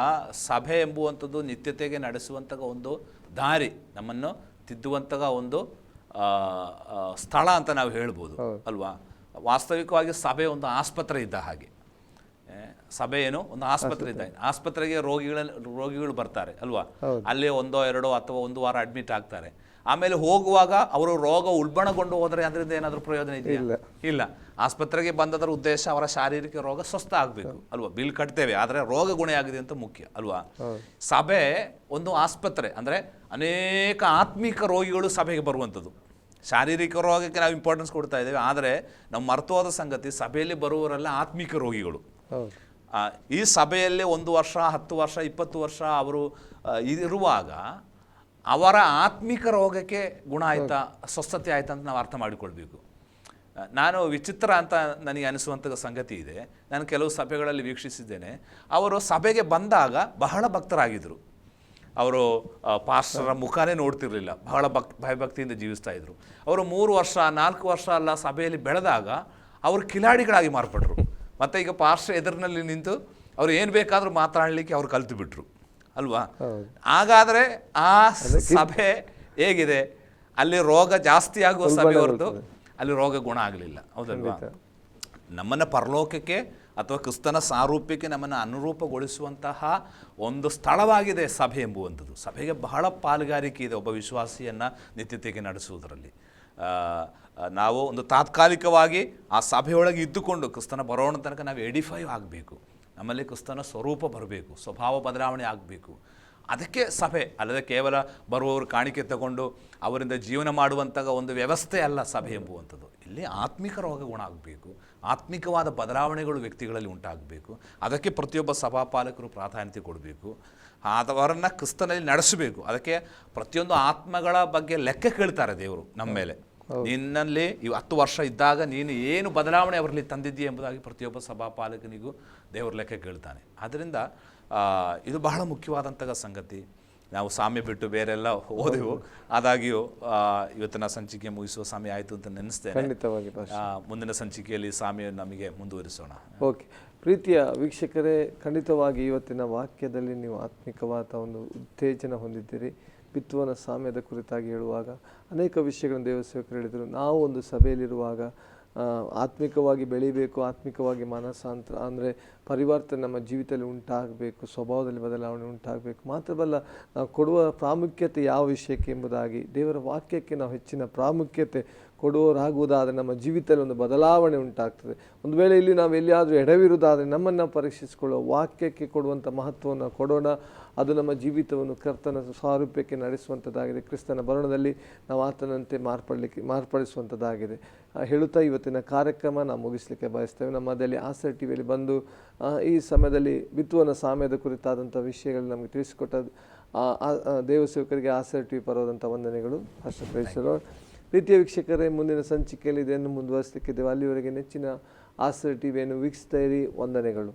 ಸಭೆ ಎಂಬುವಂಥದ್ದು ನಿತ್ಯತೆಗೆ ನಡೆಸುವಂಥ ಒಂದು ದಾರಿ ನಮ್ಮನ್ನು ತಿದ್ದುವಂತಹ ಒಂದು ಸ್ಥಳ ಅಂತ ನಾವು ಹೇಳ್ಬೋದು ಅಲ್ವಾ? ವಾಸ್ತವಿಕವಾಗಿ ಸಭೆ ಒಂದು ಆಸ್ಪತ್ರೆ ಇದ್ದ ಹಾಗೆ. ಸಭೆ ಏನು? ಒಂದು ಆಸ್ಪತ್ರೆ ಇದ್ದ ಹಾಗೆ. ಆಸ್ಪತ್ರೆಗೆ ರೋಗಿಗಳ ರೋಗಿಗಳು ಬರ್ತಾರೆ ಅಲ್ವಾ? ಅಲ್ಲಿ ಒಂದೋ ಎರಡೋ ಅಥವಾ ಒಂದು ವಾರ ಅಡ್ಮಿಟ್ ಆಗ್ತಾರೆ. ಆಮೇಲೆ ಹೋಗುವಾಗ ಅವರು ರೋಗ ಉಲ್ಬಣಗೊಂಡು ಹೋದರೆ ಅದರಿಂದ ಏನಾದರೂ ಪ್ರಯೋಜನ ಇದೆಯಾ? ಇಲ್ಲ. ಆಸ್ಪತ್ರೆಗೆ ಬಂದದರ ಉದ್ದೇಶ ಅವರ ಶಾರೀರಿಕ ರೋಗ ಸ್ವಸ್ಥ ಆಗಬೇಕು. ಅಲ್ವಾ? ಬಿಲ್ ಕಟ್ತೇವೆ ಆದರೆ ರೋಗ ಗುಣ ಆಗಿದೆ ಅಂತ ಮುಖ್ಯ ಅಲ್ವಾ? ಸಭೆ ಒಂದು ಆಸ್ಪತ್ರೆ ಅಂದರೆ ಅನೇಕ ಆತ್ಮಿಕ ರೋಗಿಗಳು ಸಭೆಗೆ ಬರುವಂಥದ್ದು. ಶಾರೀರಿಕ ರೋಗಕ್ಕೆ ನಾವು ಇಂಪಾರ್ಟೆನ್ಸ್ ಕೊಡ್ತಾ ಇದ್ದೇವೆ ಆದರೆ ನಮ್ಮ ಮರ್ತೋದ ಸಂಗತಿ ಸಭೆಯಲ್ಲಿ ಬರುವವರೆಲ್ಲ ಆತ್ಮಿಕ ರೋಗಿಗಳು. ಈ ಸಭೆಯಲ್ಲಿ ಒಂದು ವರ್ಷ ಹತ್ತು ವರ್ಷ ಇಪ್ಪತ್ತು ವರ್ಷ ಅವರು ಇರುವಾಗ ಅವರ ಆತ್ಮಿಕ ರೋಗಕ್ಕೆ ಗುಣ ಆಯ್ತಾ, ಸ್ವಸ್ಥತೆ ಆಯ್ತಾ ಅಂತ ನಾವು ಅರ್ಥ ಮಾಡಿಕೊಳ್ಬೇಕು. ನಾನು ವಿಚಿತ್ರ ಅಂತ ನನಗೆ ಅನಿಸುವಂಥ ಸಂಗತಿ ಇದೆ. ನಾನು ಕೆಲವು ಸಭೆಗಳಲ್ಲಿ ವೀಕ್ಷಿಸಿದ್ದೇನೆ. ಅವರು ಸಭೆಗೆ ಬಂದಾಗ ಬಹಳ ಭಕ್ತರಾಗಿದ್ದರು ಅವರು ಪಾಸ್ಟರ ಮುಖಾನೇ ನೋಡ್ತಿರಲಿಲ್ಲ. ಬಹಳ ಭಕ್, ಭಯಭಕ್ತಿಯಿಂದ ಜೀವಿಸ್ತಾ ಇದ್ರು. ಅವರು ಮೂರು ವರ್ಷ, ನಾಲ್ಕು ವರ್ಷ ಅಲ್ಲ ಸಭೆಯಲ್ಲಿ ಬೆಳೆದಾಗ ಅವರು ಕಿಲಾಡಿಗಳಾಗಿ ಮಾರ್ಪಟ್ರು. ಮತ್ತೆ ಈಗ ಪಾಸ್ಟರ್ ಎದುರಿನಲ್ಲಿ ನಿಂತು ಅವ್ರು ಏನು ಬೇಕಾದರೂ ಮಾತಾಡಲಿಕ್ಕೆ ಅವ್ರು ಕಲ್ತು ಬಿಟ್ರು ಅಲ್ವಾ? ಹಾಗಾದರೆ ಆ ಸಭೆ ಹೇಗಿದೆ? ಅಲ್ಲಿ ರೋಗ ಜಾಸ್ತಿ ಆಗುವ ಸಭೆ ಹೊರತು ಅಲ್ಲಿ ರೋಗ ಗುಣ ಆಗಲಿಲ್ಲ. ಹೌದಲ್ವಾ? ನಮ್ಮನ್ನು ಪರಲೋಕಕ್ಕೆ ಅಥವಾ ಕ್ರಿಸ್ತನ ಸಾರೂಪ್ಯಕ್ಕೆ ನಮ್ಮನ್ನು ಅನುರೂಪಗೊಳಿಸುವಂತಹ ಒಂದು ಸ್ಥಳವಾಗಿದೆ ಸಭೆ ಎಂಬುವಂಥದ್ದು. ಸಭೆಗೆ ಬಹಳ ಪಾಲುಗಾರಿಕೆ ಇದೆ ಒಬ್ಬ ವಿಶ್ವಾಸಿಯನ್ನು ನಿತ್ಯತೆಗೆ ನಡೆಸುವುದರಲ್ಲಿ. ನಾವು ಒಂದು ತಾತ್ಕಾಲಿಕವಾಗಿ ಆ ಸಭೆಯೊಳಗೆ ಇದ್ದುಕೊಂಡು ಕ್ರಿಸ್ತನ ಬರೋಣ ತನಕ ನಾವು ಎಡಿಫೈ ಆಗಬೇಕು. ನಮ್ಮಲ್ಲಿ ಕ್ರಿಸ್ತನ ಸ್ವರೂಪ ಬರಬೇಕು ಸ್ವಭಾವ ಬದಲಾವಣೆ ಆಗಬೇಕು. ಅದಕ್ಕೆ ಸಭೆ ಅಲ್ಲದೆ ಕೇವಲ ಬರುವವರು ಕಾಣಿಕೆ ತಗೊಂಡು ಅವರಿಂದ ಜೀವನ ಮಾಡುವಂತಹ ಒಂದು ವ್ಯವಸ್ಥೆ ಅಲ್ಲ ಸಭೆ ಎಂಬುವಂಥದ್ದು. ಇಲ್ಲಿ ಆತ್ಮಿಕ ರೋಗ ಗುಣ ಆಗಬೇಕು ಆತ್ಮಿಕವಾದ ಬದಲಾವಣೆಗಳು ವ್ಯಕ್ತಿಗಳಲ್ಲಿ ಉಂಟಾಗಬೇಕು. ಅದಕ್ಕೆ ಪ್ರತಿಯೊಬ್ಬ ಸಭಾಪಾಲಕರು ಪ್ರಾಧಾನ್ಯತೆ ಕೊಡಬೇಕು. ಅವರನ್ನು ಕ್ರಿಸ್ತನಲ್ಲಿ ನಡೆಸಬೇಕು. ಅದಕ್ಕೆ ಪ್ರತಿಯೊಂದು ಆತ್ಮಗಳ ಬಗ್ಗೆ ಲೆಕ್ಕ ಕೇಳ್ತಾರೆ ದೇವರು ನಮ್ಮ ಮೇಲೆ. ನಿನ್ನಲ್ಲಿ ಇವು ಹತ್ತು ವರ್ಷ ಇದ್ದಾಗ ನೀನು ಏನು ಬದಲಾವಣೆ ಅವರಲ್ಲಿ ತಂದಿದ್ದೀಯ ಎಂಬುದಾಗಿ ಪ್ರತಿಯೊಬ್ಬ ಸಭಾಪಾಲಕನಿಗೂ ದೇವರು ಲೆಕ್ಕ ಕೇಳ್ತಾನೆ. ಆದ್ದರಿಂದ ಇದು ಬಹಳ ಮುಖ್ಯವಾದಂತಹ ಸಂಗತಿ. ನಾವು ಸಾಮ್ಯ ಬಿಟ್ಟು ಬೇರೆಲ್ಲ ಓದೆವು ಆದಾಗ್ಯೂ ಇವತ್ತಿನ ಸಂಚಿಕೆ ಮುಗಿಸುವ ಸಮಯ ಆಯಿತು ಅಂತ ನೆನೆಸ್ತೇನೆ. ಖಂಡಿತವಾಗಿ. ಮುಂದಿನ ಸಂಚಿಕೆಯಲ್ಲಿ ಸಾಮ್ಯ ನಮಗೆ ಮುಂದುವರಿಸೋಣ. ಓಕೆ. ಪ್ರೀತಿಯ ವೀಕ್ಷಕರೇ ಖಂಡಿತವಾಗಿ ಇವತ್ತಿನ ವಾಕ್ಯದಲ್ಲಿ ನೀವು ಆತ್ಮಿಕವಾದ ಒಂದು ಉತ್ತೇಜನ ಹೊಂದಿದ್ದೀರಿ. ಬಿತ್ತುವನ ಸಾಮ್ಯದ ಕುರಿತಾಗಿ ಹೇಳುವಾಗ ಅನೇಕ ವಿಷಯಗಳನ್ನು ದೇವಸೇವಕರು ಹೇಳಿದರು. ನಾವು ಒಂದು ಸಭೆಯಲ್ಲಿರುವಾಗ ಆತ್ಮಿಕವಾಗಿ ಬೆಳಿಬೇಕು, ಆತ್ಮಿಕವಾಗಿ ಮನಸ್ಸಾಂತರ, ಅಂದರೆ ಪರಿವರ್ತನೆ ನಮ್ಮ ಜೀವಿತದಲ್ಲಿ ಉಂಟಾಗಬೇಕು, ಸ್ವಭಾವದಲ್ಲಿ ಬದಲಾವಣೆ ಉಂಟಾಗಬೇಕು. ಮಾತ್ರವಲ್ಲ, ನಾವು ಕೊಡುವ ಪ್ರಾಮುಖ್ಯತೆ ಯಾವ ವಿಷಯಕ್ಕೆ ಎಂಬುದಾಗಿ, ದೇವರ ವಾಕ್ಯಕ್ಕೆ ನಾವು ಹೆಚ್ಚಿನ ಪ್ರಾಮುಖ್ಯತೆ ಕೊಡುವವರಾಗುವುದಾದರೆ ನಮ್ಮ ಜೀವಿತದಲ್ಲಿ ಒಂದು ಬದಲಾವಣೆ ಉಂಟಾಗ್ತದೆ. ಒಂದು ವೇಳೆ ಇಲ್ಲಿ ನಾವು ಎಲ್ಲಿಯಾದರೂ ಎಡವಿರುವುದಾದರೆ ನಮ್ಮನ್ನು ಪರೀಕ್ಷಿಸಿಕೊಳ್ಳುವ ವಾಕ್ಯಕ್ಕೆ ಕೊಡುವಂಥ ಮಹತ್ವವನ್ನು ಕೊಡೋಣ. ಅದು ನಮ್ಮ ಜೀವಿತವನ್ನು ಕರ್ತನ ಸ್ವಾರೂಪ್ಯಕ್ಕೆ ನಡೆಸುವಂಥದ್ದಾಗಿದೆ. ಕ್ರಿಸ್ತನ ಭರಣದಲ್ಲಿ ನಾವು ಆತನಂತೆ ಮಾರ್ಪಡಲಿಕ್ಕೆ, ಮಾರ್ಪಡಿಸುವಂಥದ್ದಾಗಿದೆ. ಹೇಳುತ್ತಾ ಇವತ್ತಿನ ಕಾರ್ಯಕ್ರಮ ನಾವು ಮುಗಿಸಲಿಕ್ಕೆ ಬಯಸ್ತೇವೆ. ನಮ್ಮದಲ್ಲಿ ಆಸರ್ ಟಿ ವಿಯಲ್ಲಿ ಬಂದು ಈ ಸಮಯದಲ್ಲಿ ಬಿತ್ತುವನ ಸಾಮ್ಯದ ಕುರಿತಾದಂಥ ವಿಷಯಗಳು ನಮಗೆ ತಿಳಿಸಿಕೊಟ್ಟ ದೇವಸೇವಕರಿಗೆ ಆಸರ್ ಟಿ ವಿ ಪರವಾದಂಥ ವಂದನೆಗಳು. ಹರ್ಷ ಪ್ರೀತಿಯ ವೀಕ್ಷಕರೇ, ಮುಂದಿನ ಸಂಚಿಕೆಯಲ್ಲಿ ಇದನ್ನು ಮುಂದುವರಿಸಲಿಕ್ಕಿದ್ದೇವೆ. ಅಲ್ಲಿವರೆಗೆ ನೆಚ್ಚಿನ ಆಸರ್ ಟಿ ವಿಯನ್ನು ವೀಕ್ಷಿಸ್ತಾ ಇರಿ. ವಂದನೆಗಳು.